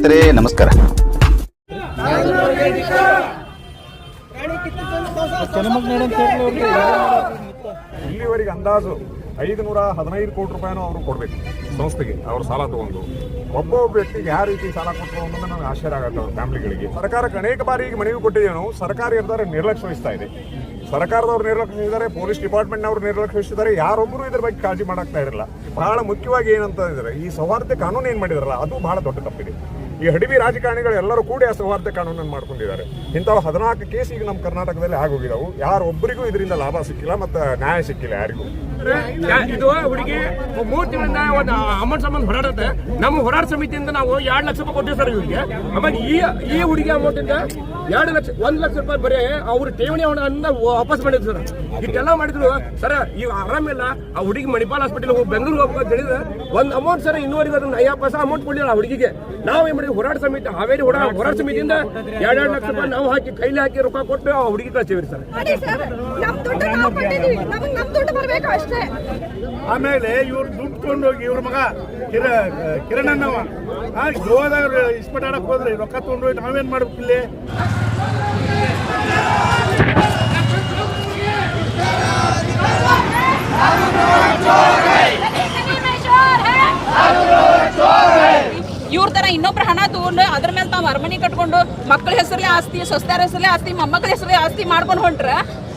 ಸ್ನೇಹಿತರೆ, ನಮಸ್ಕಾರ. ಇಲ್ಲಿವರೆಗೆ ಅಂದಾಜು ಐದು ನೂರ ಹದಿನೈದು ಕೋಟಿ ರೂಪಾಯಿನೂ ಅವರು ಕೊಡಬೇಕು ಸಂಸ್ಥೆಗೆ, ಅವರು ಸಾಲ ತಗೊಂಡು. ಒಬ್ಬೊಬ್ಬ ವ್ಯಕ್ತಿಗೆ ಯಾವ ರೀತಿ ಸಾಲ ಕೊಟ್ಟರು ಅನ್ನೋದು ನನಗೆ ಆಶ್ಚರ್ಯ ಆಗುತ್ತೆ ಅವ್ರ ಫ್ಯಾಮಿಲಿಗಳಿಗೆ. ಸರ್ಕಾರಕ್ಕೆ ಅನೇಕ ಬಾರಿ ಈಗ ಮನವಿ ಕೊಟ್ಟಿದ್ದೇನು, ಸರ್ಕಾರ ಇರ್ತಾರೆ ನಿರ್ಲಕ್ಷ್ಯ ವಹಿಸ್ತಾ ಇದೆ. ಸರ್ಕಾರದವ್ರು ನಿರ್ಲಕ್ಷಿಸಿದ್ದಾರೆ ಪೊಲೀಸ್ ಡಿಪಾರ್ಟ್ಮೆಂಟ್ನವರು ನಿರ್ಲಕ್ಷಿಸಿದ್ದಾರೆ ಯಾರೊಬ್ಬರು ಇದ್ರ ಬಗ್ಗೆ ಕಾಳಜಿ ಮಾಡಾಕ್ತಾ ಇರಲ್ಲ. ಬಹಳ ಮುಖ್ಯವಾಗಿ ಏನಂತ ಇದ್ದಾರೆ ಈ ಸೌಹಾರ್ದ ಕಾನೂನು ಏನು ಮಾಡಿದಾರಲ್ಲ, ಅದು ಬಹಳ ದೊಡ್ಡ ತಪ್ಪಿದೆ. ಈ ಹಡಿಬಿ ರಾಜಕಾರಣಿಗಳು ಎಲ್ಲರೂ ಕೂಡಿ ಸೌಹಾರ್ದ ಕಾನೂನನ್ನು ಮಾಡ್ಕೊಂಡಿದ್ದಾರೆ. ಇಂಥವು ಹದಿನಾಲ್ಕು ಕೇಸ್ ಈಗ ನಮ್ಮ ಕರ್ನಾಟಕದಲ್ಲಿ ಆಗೋಗಿದಾವು. ಯಾರೊಬ್ಬರಿಗೂ ಇದರಿಂದ ಲಾಭ ಸಿಕ್ಕಿಲ್ಲ, ಮತ್ತು ನ್ಯಾಯ ಸಿಕ್ಕಿಲ್ಲ ಯಾರಿಗೂ. ಇದು ಹುಡುಗಿ ಮೂರು ತಿಂಗಳಿಂದ ಒಂದು ಅಮೌಂಟ್ ಸಂಬಂಧ ಹೊರಡುತ್ತೆ. ನಮ್ಮ ಹೋರಾಟ ಸಮಿತಿಯಿಂದ ನಾವು ಎರಡು ಲಕ್ಷ ರೂಪಾಯಿ ಕೊಟ್ಟಿವಿ ಸರ್ ಇವರಿಗೆ. ಆಮೇಲೆ ಈ ಈ ಹುಡುಗಿ ಅಮೌಂಟ್ ಇಂದ ಎರಡು ಲಕ್ಷ, ಒಂದ್ ಲಕ್ಷ ರೂಪಾಯಿ ಬರೀ ಅವ್ರ ಠೇವಣಿ ಹಣದಿಂದ ವಾಪಸ್ ಮಾಡಿದ್ರು ಸರ್. ಇಷ್ಟೆಲ್ಲ ಮಾಡಿದ್ರು. ಸರ್, ಈಗ ಆರಾಮಿಲ್ಲ ಆ ಹುಡುಗಿ ಮಣಿಪಾಲ್ ಹಾಸ್ಪಿಟಲ್ ಹೋಗಿ ಬೆಂಗಳೂರು ಹೋಗ್ಬೇಕು ಒಂದ್ ಅಮೌಂಟ್ ಸರ್ ಇನ್ನೂವರೆಗೂ ಅದನ್ನ ಐವತ್ತು ಅಮೌಂಟ್ ಕೊಡಲಿಲ್ಲ ಆ ಹುಡುಗಿಗೆ. ನಾವು ಏನ್ ಮಾಡಿದ್ವಿ ಹೋರಾಟ ಸಮಿತಿ ಹಾವೇರಿ ಹೋರಾಟ ಸಮಿತಿಯಿಂದ ಎರಡೆರಡು ಲಕ್ಷ ರೂಪಾಯಿ ನಾವು ಹಾಕಿ ಕೈಲಿ ಹಾಕಿ ರೊಕ್ಕ ಕೊಟ್ಟು ಆ ಹುಡುಗಿ ಕಳಿಸ್ತೇವೆ ಸರ್. ನಮ್ ದುಡ್ಡು ನಾವು ಕೊಟ್ಟಿದೀವಿ ನಮ್ ದುಡ್ಡು ಬರ್ಬೇಕು ಅಷ್ಟೇ. ಆಮೇಲೆ ಇವ್ರು ದುಡ್ಡು ತಗೊಂಡೋಗಿ ಇವ್ರ ಮಗ ಕಿರ ಅನ್ನವ ಆ ಗೋವಾದಾಗ ಇಸ್ಪಟ್ ಆಡಕ್ ಹೋದ್ರೆ ರೊಕ್ಕ ತಗೊಂಡೋಗಿ ನಾವೇನ್ ಮಾಡ್ಬೇಕು ಇಲ್ಲಿ? ತಗೊಂಡು ಅದ್ರ ಮೇಲೆ ತಾವು ಅರಮನೆ ಕಟ್ಕೊಂಡು ಮಕ್ಕಳ ಹೆಸರಲ್ಲಿ ಆಸ್ತಿ ಸೊಸ್ತಾರ ಹೆಸರಲ್ಲೇ ಆಸ್ತಿ ಮೊಮ್ಮಕ್ಕಳ ಹೆಸರಲ್ಲೇ ಆಸ್ತಿ ಮಾಡ್ಕೊಂಡು ಹೊಂಟ್ರ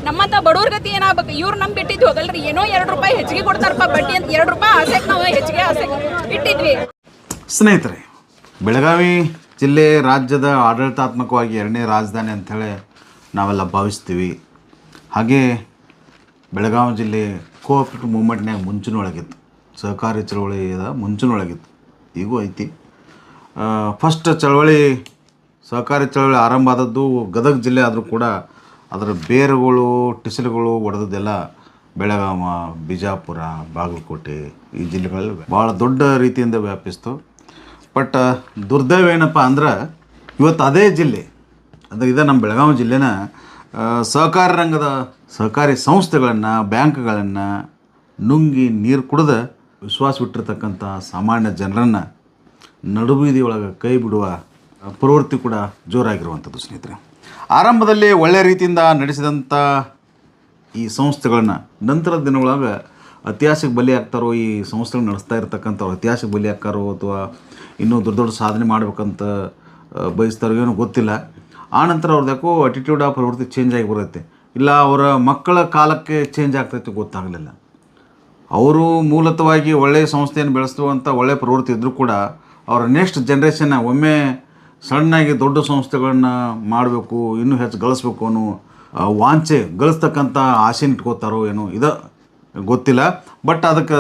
ನಮ್ಮಂತ ಬಡವ್ರ ಗತಿ ಏನಾಗಬೇಕು? ಇವ್ರು ನಮ್ ಬಿಟ್ಟಿದ್ವಿ ಹೋಗಲ್ರಿ, ಏನೋ ಎರಡು ರೂಪಾಯಿ ಹೆಚ್ಚಿಗೆ ಕೊಡ್ತಾರಪ್ಪ ಬಡ್ಡಿ ಅಂತ ಎರಡು ರೂಪಾಯಿ ಆಸೆ ನಾವು ಹೆಚ್ಚಿಗೆ ಆಸೆ ಇಟ್ಟಿದ್ವಿ. ಸ್ನೇಹಿತರೆ, ಬೆಳಗಾವಿ ಜಿಲ್ಲೆ ರಾಜ್ಯದ ಆಡಳಿತಾತ್ಮಕವಾಗಿ ಎರಡನೇ ರಾಜಧಾನಿ ಅಂಥೇಳಿ ನಾವೆಲ್ಲ ಭಾವಿಸ್ತೀವಿ. ಹಾಗೆ ಬೆಳಗಾವಿ ಜಿಲ್ಲೆ ಕೋಆಪ್ರೇಟಿವ್ ಮೂಮೆಂಟ್ನಾಗ ಮುಂಚಿನೊಳಗಿತ್ತು. ಸಹಕಾರಿ ಚಳವಳಿಯ ಮುಂಚಿನೊಳಗಿತ್ತು. ಈಗೂ ಐತಿ. ಫಸ್ಟ್ ಚಳವಳಿ, ಸಹಕಾರಿ ಚಳವಳಿ ಆರಂಭ ಆದದ್ದು ಗದಗ ಜಿಲ್ಲೆ ಆದರೂ ಕೂಡ ಅದರ ಬೇರುಗಳು, ಟಿಸಿಲುಗಳು ಒಡೆದದ್ದೆಲ್ಲ ಬೆಳಗಾಮ ಬಿಜಾಪುರ, ಬಾಗಲಕೋಟೆ ಈ ಜಿಲ್ಲೆಗಳಲ್ಲಿ ಭಾಳ ದೊಡ್ಡ ರೀತಿಯಿಂದ ವ್ಯಾಪಿಸ್ತು. ಬಟ್ ದುರ್ದೈವ ಏನಪ್ಪ ಅಂದ್ರೆ ಇವತ್ತು ಅದೇ ಜಿಲ್ಲೆ, ಅಂದರೆ ಇದು ನಮ್ಮ ಬೆಳಗಾವಿ ಜಿಲ್ಲೆನ ಸಹಕಾರ ರಂಗದ ಸಹಕಾರಿ ಸಂಸ್ಥೆಗಳನ್ನು, ಬ್ಯಾಂಕ್ಗಳನ್ನು ನುಂಗಿ ನೀರು ಕುಡಿದ ವಿಶ್ವಾಸವಿಟ್ಟಿರ್ತಕ್ಕಂಥ ಸಾಮಾನ್ಯ ಜನರನ್ನು ನಡುಬೀದಿ ಒಳಗೆ ಕೈ ಬಿಡುವ ಪ್ರವೃತ್ತಿ ಕೂಡ ಜೋರಾಗಿರುವಂಥದ್ದು ಸ್ನೇಹಿತರೆ. ಆರಂಭದಲ್ಲಿ ಒಳ್ಳೆಯ ರೀತಿಯಿಂದ ನಡೆಸಿದಂಥ ಈ ಸಂಸ್ಥೆಗಳನ್ನು ನಂತರದ ದಿನಗಳಾಗ ಬಲಿ ಆಗ್ತಾರೋ ಈ ಸಂಸ್ಥೆಗಳು ನಡೆಸ್ತಾ ಇರ್ತಕ್ಕಂಥವ್ರು, ಐತಿಹಾಸಿಕ ಬಲಿ ಆಗ್ತಾರೋ ಅಥವಾ ಇನ್ನೂ ದೊಡ್ಡ ದೊಡ್ಡ ಸಾಧನೆ ಮಾಡಬೇಕಂತ ಬಯಸ್ತಾರೋ ಏನೋ ಗೊತ್ತಿಲ್ಲ. ಆನಂತರ ಅವ್ರದ್ದು ಯಾಕೋ ಅಟಿಟ್ಯೂಡ್ ಆ ಪ್ರವೃತ್ತಿ ಚೇಂಜ್ ಆಗಿ ಬರುತ್ತೆ. ಇಲ್ಲ, ಅವರ ಮಕ್ಕಳ ಕಾಲಕ್ಕೆ ಚೇಂಜ್ ಆಗ್ತೈತೆ ಗೊತ್ತಾಗಲಿಲ್ಲ. ಅವರು ಮೂಲತವಾಗಿ ಒಳ್ಳೆಯ ಸಂಸ್ಥೆಯನ್ನು ಬೆಳೆಸುವಂಥ ಒಳ್ಳೆಯ ಪ್ರವೃತ್ತಿ ಇದ್ದರೂ ಕೂಡ ಅವರ ನೆಕ್ಸ್ಟ್ ಜನ್ರೇಷನ್ನ ಒಮ್ಮೆ ಸಣ್ಣಾಗಿ ದೊಡ್ಡ ಸಂಸ್ಥೆಗಳನ್ನ ಮಾಡಬೇಕು, ಇನ್ನೂ ಹೆಚ್ಚು ಗಳಿಸ್ಬೇಕು ಅನ್ನೋ ವಾಂಚೆ ಗಳಿಸ್ತಕ್ಕಂಥ ಆಸೆನ ಇಟ್ಕೋತಾರೋ ಏನೋ ಇದು ಗೊತ್ತಿಲ್ಲ. ಬಟ್ ಅದಕ್ಕೆ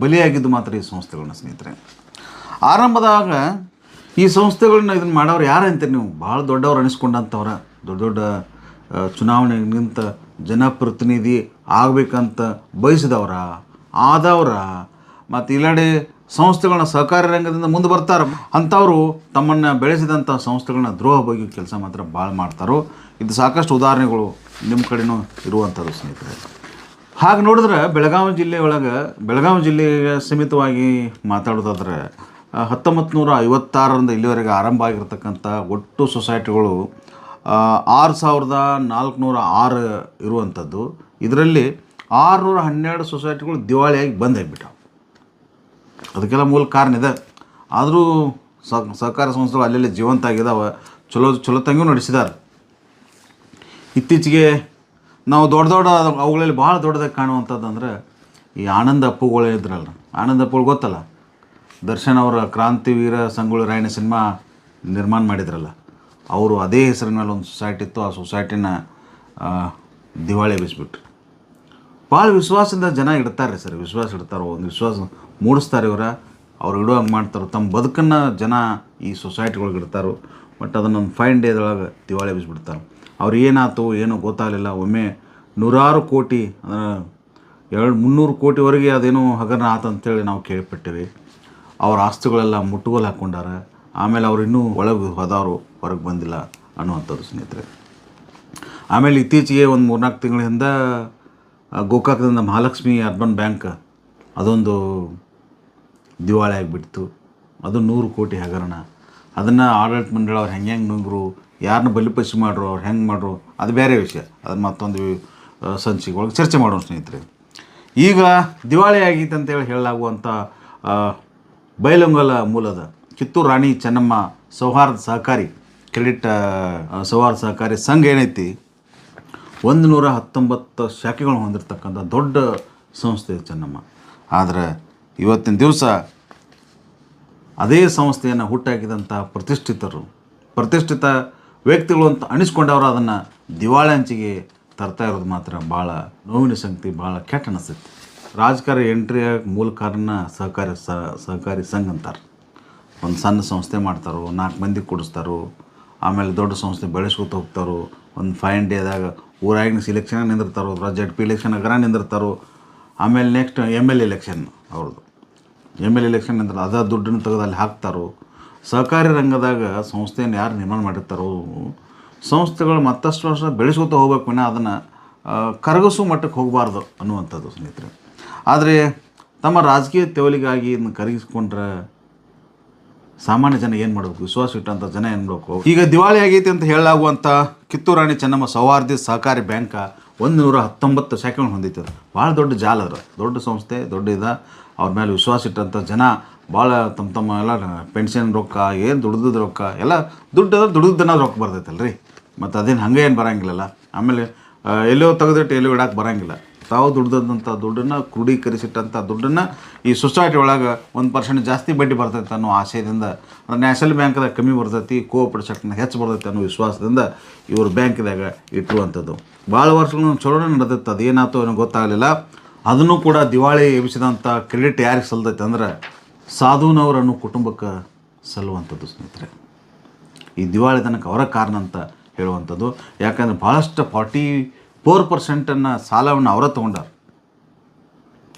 ಬಲಿಯಾಗಿದ್ದು ಮಾತ್ರ ಈ ಸಂಸ್ಥೆಗಳನ್ನ ಸ್ನೇಹಿತರೆ. ಆರಂಭದಾಗ ಈ ಸಂಸ್ಥೆಗಳನ್ನ ಇದನ್ನು ಮಾಡೋರು ಯಾರು ಅಂತೀರಿ ನೀವು? ಭಾಳ ದೊಡ್ಡವ್ರು ಅನಿಸ್ಕೊಂಡಂಥವ್ರ, ದೊಡ್ಡ ದೊಡ್ಡ ಚುನಾವಣೆ ನಿಂತ ಜನಪ್ರತಿನಿಧಿ ಆಗಬೇಕಂತ ಬಯಸಿದವರ, ಆದವರ ಮತ್ತು ಇಲ್ಲಾಡೆ ಸಂಸ್ಥೆಗಳನ್ನ ಸಹಕಾರ ರಂಗದಿಂದ ಮುಂದೆ ಬರ್ತಾರೆ. ಅಂಥವರು ತಮ್ಮನ್ನು ಬೆಳೆಸಿದಂಥ ಸಂಸ್ಥೆಗಳನ್ನ ದ್ರೋಹ ಬಗ್ಗೆ ಕೆಲಸ ಮಾತ್ರ ಭಾಳ ಮಾಡ್ತಾರೋ, ಇದು ಸಾಕಷ್ಟು ಉದಾಹರಣೆಗಳು ನಿಮ್ಮ ಕಡೆನೂ ಇರುವಂಥದ್ದು ಸ್ನೇಹಿತರೆ. ಹಾಗೆ ನೋಡಿದ್ರೆ ಬೆಳಗಾವಿ ಜಿಲ್ಲೆ ಒಳಗೆ, ಬೆಳಗಾವಿ ಜಿಲ್ಲೆಗೆ ಸೀಮಿತವಾಗಿ ಮಾತಾಡೋದಾದ್ರೆ ಹತ್ತೊಂಬತ್ತು ನೂರ ಐವತ್ತಾರರಿಂದ ಇಲ್ಲಿವರೆಗೆ ಆರಂಭ ಆಗಿರ್ತಕ್ಕಂಥ ಒಟ್ಟು ಸೊಸೈಟಿಗಳು ಆರು ಸಾವಿರದ ನಾಲ್ಕುನೂರ ಆರು ಇರುವಂಥದ್ದು. ಇದರಲ್ಲಿ ಆರುನೂರ ಹನ್ನೆರಡು ಸೊಸೈಟಿಗಳು ದಿವಾಳಿಯಾಗಿ ಬಂದಾಗಿಬಿಟ್ಟವು ಅದಕ್ಕೆಲ್ಲ ಮೂಲ ಕಾರಣ ಇದೆ. ಆದರೂ ಸಹ, ಸಹಕಾರ ಸಂಸ್ಥೆಗಳು ಅಲ್ಲೆಲ್ಲಿ ಜೀವಂತ ಆಗಿದ್ದಾವೆ ಚಲೋ ಚಲೋ ತಂಗೂ ನಡೆಸಿದ್ದಾರೆ ಇತ್ತೀಚೆಗೆ ನಾವು ದೊಡ್ಡ ದೊಡ್ಡ ಅವುಗಳಲ್ಲಿ ಭಾಳ ದೊಡ್ಡದಾಗಿ ಕಾಣುವಂಥದ್ದು ಅಂದ್ರೆ ಈ ಆನಂದ ಅಪ್ಪುಗಳು ಇದ್ರಲ್ಲ ಆನಂದ ಅಪ್ಪುಗಳು ಗೊತ್ತಲ್ಲ? ದರ್ಶನ್ ಅವರ ಕ್ರಾಂತಿವೀರ ಸಂಗೊಳ್ಳಿ ರಾಯಣ್ಣ ಸಿನಿಮಾ ನಿರ್ಮಾಣ ಮಾಡಿದ್ರಲ್ಲ. ಅವರು ಅದೇ ಹೆಸರಿನಲ್ಲಿ ಒಂದು ಸೊಸೈಟಿ ಇತ್ತು. ಆ ಸೊಸೈಟಿನ ದಿವಾಳಿ ಬಿಸಿಬಿಟ್ರು ಭಾಳ ವಿಶ್ವಾಸದಿಂದ ಜನ ಇಡ್ತಾರೆ ಸರ್. ವಿಶ್ವಾಸ ಇಡ್ತಾರೆ, ಒಂದು ವಿಶ್ವಾಸ ಮೂಡಿಸ್ತಾರೆ ಇವರ. ಅವ್ರು ಇಡುವಂಗೆ ಮಾಡ್ತಾರೆ ತಮ್ಮ ಬದುಕನ್ನು ಜನ ಈ ಸೊಸೈಟಿಗಳಿಗೆ ಇಡ್ತಾರೋ. ಬಟ್ ಅದನ್ನೊಂದು ಫೈನ್ ಡೇದೊಳಗೆ ದಿವಾಳಿ ಬಿಸಿಬಿಡ್ತಾರೆ. ಅವ್ರು ಏನಾಯ್ತು, ಏನೂ ಗೊತ್ತಾಗಲಿಲ್ಲ. ಒಮ್ಮೆ ನೂರಾರು ಕೋಟಿ, ಅಂದರೆ ಎರಡು ಮುನ್ನೂರು ಕೋಟಿವರೆಗೆ ಅದೇನೋ ಹಗರಣ ಆತು ಅಂತೇಳಿ ನಾವು ಕೇಳಿಪಟ್ಟಿವಿ. ಅವ್ರ ಆಸ್ತಿಗಳೆಲ್ಲ ಮುಟ್ಟುಗೋಲು ಹಾಕ್ಕೊಂಡಾರ. ಆಮೇಲೆ ಅವ್ರು ಇನ್ನೂ ಒಳಗೆ ಹೋದವರು, ಹೊರಗೆ ಬಂದಿಲ್ಲ ಅನ್ನುವಂಥದ್ದು ಸ್ನೇಹಿತರೆ. ಆಮೇಲೆ ಇತ್ತೀಚೆಗೆ ಒಂದು ಮೂರ್ನಾಲ್ಕು ತಿಂಗಳ ಹಿಂದೆ ಗೋಕಾಕದಿಂದ ಮಹಾಲಕ್ಷ್ಮಿ ಅರ್ಬನ್ ಬ್ಯಾಂಕ್ ಅದೊಂದು ದಿವಾಳಿ ಆಗಿಬಿಡ್ತು. ಅದು ನೂರು ಕೋಟಿ ಹಗರಣ. ಅದನ್ನು ಆಡಳಿತ ಮಂಡಳಿ ಅವ್ರು ಹೆಂಗೆ ಹೆಂಗೆ ನುಂಗ್ರು ಯಾರನ್ನ ಬಲಿಪಶು ಮಾಡ್ರು, ಅವ್ರು ಹೆಂಗೆ ಮಾಡ್ರು, ಅದು ಬೇರೆ ವಿಷಯ. ಅದು ಮತ್ತೊಂದು ಸಂಚಿಕೊಳಗೆ ಚರ್ಚೆ ಮಾಡೋಣ ಸ್ನೇಹಿತರೆ. ಈಗ ದಿವಾಳಿ ಆಗೈತೆ ಅಂತೇಳಿ ಹೇಳಲಾಗುವಂಥ ಬೈಲಂಗಲ ಮೂಲದ ಕಿತ್ತೂರು ರಾಣಿ ಚೆನ್ನಮ್ಮ ಸೌಹಾರ್ದ ಸಹಕಾರಿ, ಕ್ರೆಡಿಟ್ ಸೌಹಾರ್ದ ಸಹಕಾರಿ ಸಂಘ ಏನೈತಿ, ಒಂದು ನೂರ ಹತ್ತೊಂಬತ್ತು ಶಾಖೆಗಳನ್ನು ಹೊಂದಿರತಕ್ಕಂಥ ದೊಡ್ಡ ಸಂಸ್ಥೆ ಚೆನ್ನಮ್ಮ. ಆದರೆ ಇವತ್ತಿನ ದಿವಸ ಅದೇ ಸಂಸ್ಥೆಯನ್ನು ಹುಟ್ಟಾಕಿದಂಥ ಪ್ರತಿಷ್ಠಿತರು, ಪ್ರತಿಷ್ಠಿತ ವ್ಯಕ್ತಿಗಳು ಅಂತ ಅನಿಸ್ಕೊಂಡವರು ಅದನ್ನು ದಿವಾಳಿ ಹಂಚಿಗೆ ತರ್ತಾ ಇರೋದು ಮಾತ್ರ ಭಾಳ ನೋವಿನ ಸಂಗತಿ, ಭಾಳ ಕೆಟ್ಟ ಅನಿಸ್ತೈತಿ. ರಾಜಕಾರಿ ಎಂಟ್ರಿ ಮೂಲ ಕಾರಣ ಸಹಕಾರಿ ಸಹಕಾರಿ ಸಂಘ ಅಂತಾರೆ. ಒಂದು ಸಣ್ಣ ಸಂಸ್ಥೆ ಮಾಡ್ತಾರೋ, ನಾಲ್ಕು ಮಂದಿ ಕೊಡಿಸ್ತಾರೋ, ಆಮೇಲೆ ದೊಡ್ಡ ಸಂಸ್ಥೆ ಬೆಳೆಸ್ಕೊತ ಹೋಗ್ತಾರೋ, ಒಂದು ಫೈವ್ ಡೇದಾಗ ಊರಾಗಿನ ಸಿಲೆಕ್ಷನ್ ನಿಂದಿರ್ತಾರೋ ಜಡ್ ಪಿ ಇಲೆಕ್ಷನ್ ಅಗರ ನಿಂದಿರ್ತಾರೋ, ಆಮೇಲೆ ನೆಕ್ಸ್ಟ್ ಎಂ ಎಲ್ ಎಲೆಕ್ಷನ್ ಅವ್ರದ್ದು. ಎಂ ಎಲ್ ಎಲೆಕ್ಷನ್ ಅಂದ್ರೆ ಅದ ದುಡ್ಡನ್ನು ತೆಗೆದು ಅಲ್ಲಿ ಹಾಕ್ತಾರೋ? ಸಹಕಾರಿ ರಂಗದಾಗ ಸಂಸ್ಥೆಯನ್ನು ಯಾರು ನಿರ್ಮಾಣ ಮಾಡಿರ್ತಾರೋ? ಸಂಸ್ಥೆಗಳು ಮತ್ತಷ್ಟು ವರ್ಷ ಬೆಳೆಸ್ಕೊತ ಹೋಗ್ಬೇಕು, ವಿನ ಅದನ್ನು ಕರಗಿಸೋ ಮಟ್ಟಕ್ಕೆ ಹೋಗಬಾರ್ದು ಅನ್ನುವಂಥದ್ದು ಸ್ನೇಹಿತರೆ. ಆದರೆ ತಮ್ಮ ರಾಜಕೀಯ ತೆವಲಿಗಾಗಿ ಇದನ್ನು ಕರಗಿಸ್ಕೊಂಡ್ರೆ ಸಾಮಾನ್ಯ ಜನ ಏನು ಮಾಡಬೇಕು? ವಿಶ್ವಾಸ ಇಟ್ಟಂಥ ಜನ ಏನು ಮಾಡಬೇಕು? ಈಗ ದಿವಾಳಿ ಆಗೈತಿ ಅಂತ ಹೇಳಲಾಗುವಂಥ ಕಿತ್ತೂರು ರಾಣಿ ಚೆನ್ನಮ್ಮ ಸೌಹಾರ್ದಿ ಸಹಕಾರಿ ಬ್ಯಾಂಕ ಒಂದು ನೂರ ಹತ್ತೊಂಬತ್ತು ಶಾಖೆಗಳನ್ನು ಹೊಂದಿತ್ತು. ಭಾಳ ದೊಡ್ಡ ಜಾಲ ಅದ್ರ ದೊಡ್ಡ ಸಂಸ್ಥೆ, ದೊಡ್ಡ ಇದ. ಅವ್ರ ಮೇಲೆ ವಿಶ್ವಾಸ ಇಟ್ಟಂಥ ಜನ ಭಾಳ ತಮ್ಮ ತಮ್ಮ ಎಲ್ಲ ಪೆನ್ಷನ್ ರೊಕ್ಕ, ಏನು ದುಡ್ದದ ರೊಕ್ಕ, ಎಲ್ಲ ದುಡ್ಡು ಅಂದ್ರೆ ದುಡ್ದನ್ನ ರೊಕ್ಕ ಬರ್ತೈತಲ್ಲ ರೀ ಮತ್ತು ಅದೇನು ಹಂಗೆ ಏನು ಬರೋಂಗಿಲ್ಲಲ್ಲ. ಆಮೇಲೆ ಎಲ್ಲೋ ತೆಗೆದಿಟ್ಟು ಎಲ್ಲೋ ಇಡಕ್ಕೆ ಬರಂಗಿಲ್ಲ. ತಾವು ದುಡ್ದಂಥ ದುಡ್ಡನ್ನು ಕ್ರೋಢೀಕರಿಸಿಟ್ಟಂಥ ದುಡ್ಡನ್ನು ಈ ಸೊಸೈಟಿ ಒಳಗೆ ಒಂದು ಪರ್ಸೆಂಟ್ ಜಾಸ್ತಿ ಬಡ್ಡಿ ಬರ್ತೈತೆ ಅನ್ನೋ ಆಸೆಯಿಂದ ಅಂದರೆ ನ್ಯಾಷನಲ್ ಬ್ಯಾಂಕ್ದಾಗ ಕಮ್ಮಿ ಬರ್ತೈತಿ ಕೋಆಪರೇಟಿವ್ ಹೆಚ್ಚು ಬರ್ತೈತೆ ಅನ್ನೋ ವಿಶ್ವಾಸದಿಂದ ಇವರು ಬ್ಯಾಂಕ್ದಾಗ ಇಟ್ಟಿರುವಂಥದ್ದು. ಭಾಳ ವರ್ಷಗಳು ಚಲೋನೆ ನಡೆದೈತೆ ಅದೇನಾಯ್ತು ಏನೋ ಗೊತ್ತಾಗಲಿಲ್ಲ. ಅದನ್ನು ಕೂಡ ದಿವಾಳಿ ಎಬ್ಬಿಸಿದಂಥ ಕ್ರೆಡಿಟ್ ಯಾರಿಗೆ ಸಲ್ದೈತೆ ಅಂದ್ರೆ ಸಾಧುನವರನ್ನು ಕುಟುಂಬಕ್ಕೆ ಸಲ್ಲುವಂಥದ್ದು ಸ್ನೇಹಿತರೆ. ಈ ದಿವಾಳಿ ತನಕ ಅವರ ಕಾರಣ ಅಂತ ಹೇಳುವಂಥದ್ದು. ಯಾಕಂದ್ರೆ ಭಾಳಷ್ಟು ಫಾರ್ಟಿ ಫೋರ್ ಪರ್ಸೆಂಟನ್ನು ಸಾಲವನ್ನು ಅವರ ತೊಗೊಂಡಾರ.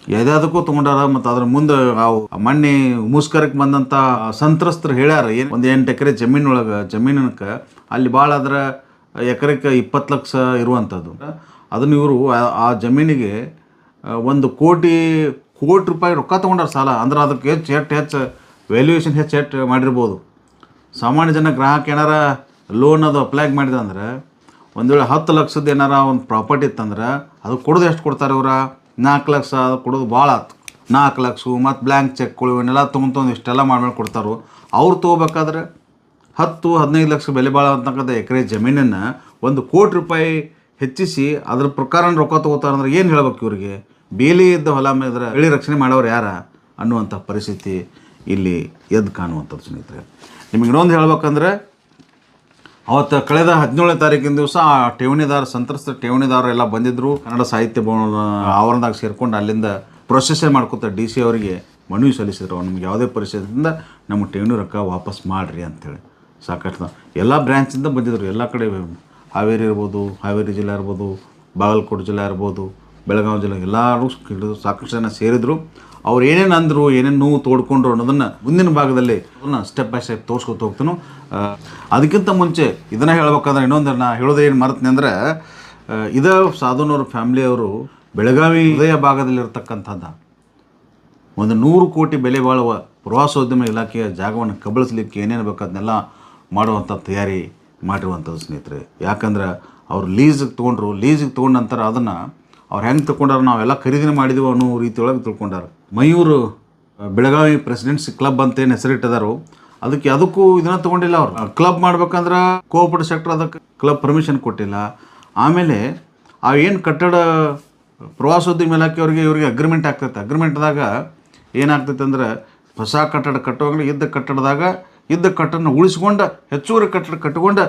ಯಾವುದಕ್ಕೂ ತೊಗೊಂಡಾರ ಮತ್ತು ಅದ್ರ ಮುಂದೆ ಅವು ಮಣ್ಣೆ ಮುಸ್ಕರಕ್ಕೆ ಬಂದಂಥ ಸಂತ್ರಸ್ತರು ಹೇಳ್ಯಾರ, ಏನು ಒಂದು ಎಂಟು ಎಕರೆ ಜಮೀನೊಳಗೆ, ಜಮೀನಕ್ಕೆ ಅಲ್ಲಿ ಭಾಳ ಅದರ ಎಕರೆಕ್ಕೆ ಇಪ್ಪತ್ತು ಲಕ್ಷ ಇರುವಂಥದ್ದು. ಅದನ್ನು ಇವರು ಆ- ಜಮೀನಿಗೆ ಒಂದು ಕೋಟಿ ಕೋಟಿ ರೂಪಾಯಿ ರೊಕ್ಕ ತೊಗೊಂಡಾರ ಸಾಲ. ಅಂದ್ರೆ ಅದಕ್ಕೆ ಹೆಚ್ಚು ಹೆಚ್ಚು ಹೆಚ್ಚು ವ್ಯಾಲ್ಯೂಯೇಷನ್ ಹೆಚ್ಚು ಹೆಚ್ಚು ಮಾಡಿರ್ಬೋದು. ಸಾಮಾನ್ಯ ಜನ ಗ್ರಾಹಕ ಏನಾರ ಲೋನ್ ಅದು ಅಪ್ಲೈ ಮಾಡಿದ ಅಂದ್ರೆ ಒಂದು ವೇಳೆ ಹತ್ತು ಲಕ್ಷದ ಏನಾರ ಒಂದು ಪ್ರಾಪರ್ಟಿ ಇತ್ತಂದ್ರೆ, ಅದು ಕೊಡೋದು ಎಷ್ಟು ಕೊಡ್ತಾರೆ ಇವ್ರ ನಾಲ್ಕು ಲಕ್ಷ, ಅದು ಕೊಡೋದು ಭಾಳ ಆಯ್ತು ನಾಲ್ಕು ಲಕ್ಷ, ಮತ್ತು ಬ್ಲ್ಯಾಂಕ್ ಚೆಕ್ಗಳು ಇವನ್ನೆಲ್ಲ ತೊಗೊಂತಂದು ಇಷ್ಟೆಲ್ಲ ಮಾಡ್ಮೇಲೆ ಕೊಡ್ತಾರೋ, ಅವ್ರು ತೊಗೋಬೇಕಾದ್ರೆ ಹತ್ತು, ಹದಿನೈದು ಲಕ್ಷ ಬೆಲೆ ಬಾಳ ಅಂತಕ್ಕಂಥ ಎಕರೆ ಜಮೀನನ್ನು ಒಂದು ಕೋಟಿ ರೂಪಾಯಿ ಹೆಚ್ಚಿಸಿ ಅದ್ರ ಪ್ರಕಾರ ರೊಕ್ಕ ತಗೋತಾರ ಅಂದ್ರೆ ಏನು ಹೇಳ್ಬೇಕು ಇವರಿಗೆ? ಬೇಲಿ ಇದ್ದ ಹೊಲ ಮೇದ್ರೆ ಬೆಳೆ ರಕ್ಷಣೆ ಮಾಡೋರು ಯಾರ? ಅನ್ನುವಂಥ ಪರಿಸ್ಥಿತಿ ಇಲ್ಲಿ ಎದ್ದು ಕಾಣುವಂಥದ್ದು ಸ್ನೇಹಿತರೆ. ನಿಮಗೆ ಇನ್ನೊಂದು ಹೇಳ್ಬೇಕಂದ್ರೆ, ಅವತ್ತು ಕಳೆದ ಹದಿನೇಳನೇ ತಾರೀಕಿನ ದಿವಸ ಆ ಠೇವಣಿದಾರ, ಸಂತ್ರಸ್ತ ಠೇವಣಿದಾರರು ಎಲ್ಲ ಬಂದಿದ್ದರು ಕನ್ನಡ ಸಾಹಿತ್ಯ ಭವನ ಆವರಣದಾಗ ಸೇರ್ಕೊಂಡು ಅಲ್ಲಿಂದ ಪ್ರೊಸೆಸ್ ಮಾಡ್ಕೊತ ಡಿ ಸಿ ಅವರಿಗೆ ಮನವಿ ಸಲ್ಲಿಸಿದ್ರು. ಅವ್ರು ನಿಮ್ಗೆ ಯಾವುದೇ ಪರಿಸ್ಥಿತಿಯಿಂದ ನಮ್ಮ ಠೇವಣಿ ರೊಕ್ಕ ವಾಪಸ್ ಮಾಡಿರಿ ಅಂಥೇಳಿ ಸಾಕಷ್ಟು ಎಲ್ಲ ಬ್ರ್ಯಾಂಚಿಂದ ಬಂದಿದ್ದರು ಎಲ್ಲ ಕಡೆ ಹಾವೇರಿ ಇರ್ಬೋದು, ಹಾವೇರಿ ಜಿಲ್ಲೆ ಇರ್ಬೋದು, ಬಾಗಲಕೋಟೆ ಜಿಲ್ಲೆ ಇರ್ಬೋದು, ಬೆಳಗಾವಿ ಜಿಲ್ಲೆ ಎಲ್ಲರೂ ಸಾಕಷ್ಟು ಜನ ಸೇರಿದ್ರು. ಅವ್ರು ಏನೇನು ಅಂದರು, ಏನೇನು ನೋವು ತೋಡ್ಕೊಂಡ್ರು ಅನ್ನೋದನ್ನು ಮುಂದಿನ ಭಾಗದಲ್ಲಿ ಅದನ್ನು ಸ್ಟೆಪ್ ಬೈ ಸ್ಟೆಪ್ ತೋರಿಸ್ಕೊತ ಹೋಗ್ತಾನು. ಅದಕ್ಕಿಂತ ಮುಂಚೆ ಇದನ್ನು ಹೇಳ್ಬೇಕಂದ್ರೆ ಇನ್ನೊಂದು ನಾನು ಹೇಳೋದು ಏನು ಮಾಡ್ತೀನಿ ಅಂದ್ರೆ ಇದೇ ಇದ ಸಾಧುನವ್ರ ಫ್ಯಾಮಿಲಿಯವರು ಬೆಳಗಾವಿ ಹೃದಯ ಭಾಗದಲ್ಲಿರ್ತಕ್ಕಂಥದ್ದು ಒಂದು ನೂರು ಕೋಟಿ ಬೆಲೆ ಬಾಳುವ ಪ್ರವಾಸೋದ್ಯಮ ಇಲಾಖೆಯ ಜಾಗವನ್ನು ಕಬಳಿಸ್ಲಿಕ್ಕೆ ಏನೇನು ಬೇಕು ಅದನ್ನೆಲ್ಲ ಮಾಡುವಂಥ ತಯಾರಿ ಮಾಡಿರುವಂಥದ್ದು ಸ್ನೇಹಿತರೆ. ಯಾಕಂದ್ರೆ ಅವ್ರು ಲೀಸಿಗೆ ತೊಗೊಂಡ್ರು ಲೀಸಿಗೆ ತೊಗೊಂಡ ನಂತರ ಅದನ್ನು ಅವ್ರು ಹೆಂಗೆ ತೊಗೊಂಡಾರ ನಾವೆಲ್ಲ ಖರೀದಿ ಮಾಡಿದೀವಿ ಅನ್ನೋ ರೀತಿಯೊಳಗೆ ತಿಳ್ಕೊಂಡಾರ. ಮಯೂರು ಬೆಳಗಾವಿ ಪ್ರೆಸಿಡೆನ್ಸಿ ಕ್ಲಬ್ ಅಂತ ಏನು ಹೆಸರಿಟ್ಟಿದಾರೋ, ಅದಕ್ಕೆ ಅದಕ್ಕೂ ಇದನ್ನ ತೊಗೊಂಡಿಲ್ಲ ಅವರು. ಕ್ಲಬ್ ಮಾಡ್ಬೇಕಂದ್ರೆ ಕೋಆಪರೇಟಿವ್ ಸೆಕ್ಟರ್ ಅದಕ್ಕೆ ಕ್ಲಬ್ ಪರ್ಮಿಷನ್ ಕೊಟ್ಟಿಲ್ಲ. ಆಮೇಲೆ ಆ ಏನು ಕಟ್ಟಡ ಪ್ರವಾಸೋದ್ಯಮ ಇಲಾಖೆಯವ್ರಿಗೆ ಇವ್ರಿಗೆ ಅಗ್ರಿಮೆಂಟ್ ಆಗ್ತೈತೆ. ಅಗ್ರಿಮೆಂಟ್ದಾಗ ಏನಾಗ್ತೈತೆ ಅಂದ್ರೆ ಹೊಸ ಕಟ್ಟಡ ಕಟ್ಟುವಾಗಲೇ ಇದ್ದ ಕಟ್ಟಡದಾಗ ಇದ್ದ ಕಟ್ಟನ್ನು ಉಳಿಸ್ಕೊಂಡು, ಹೆಚ್ಚುವರಿ ಕಟ್ಟಡ ಕಟ್ಕೊಂಡು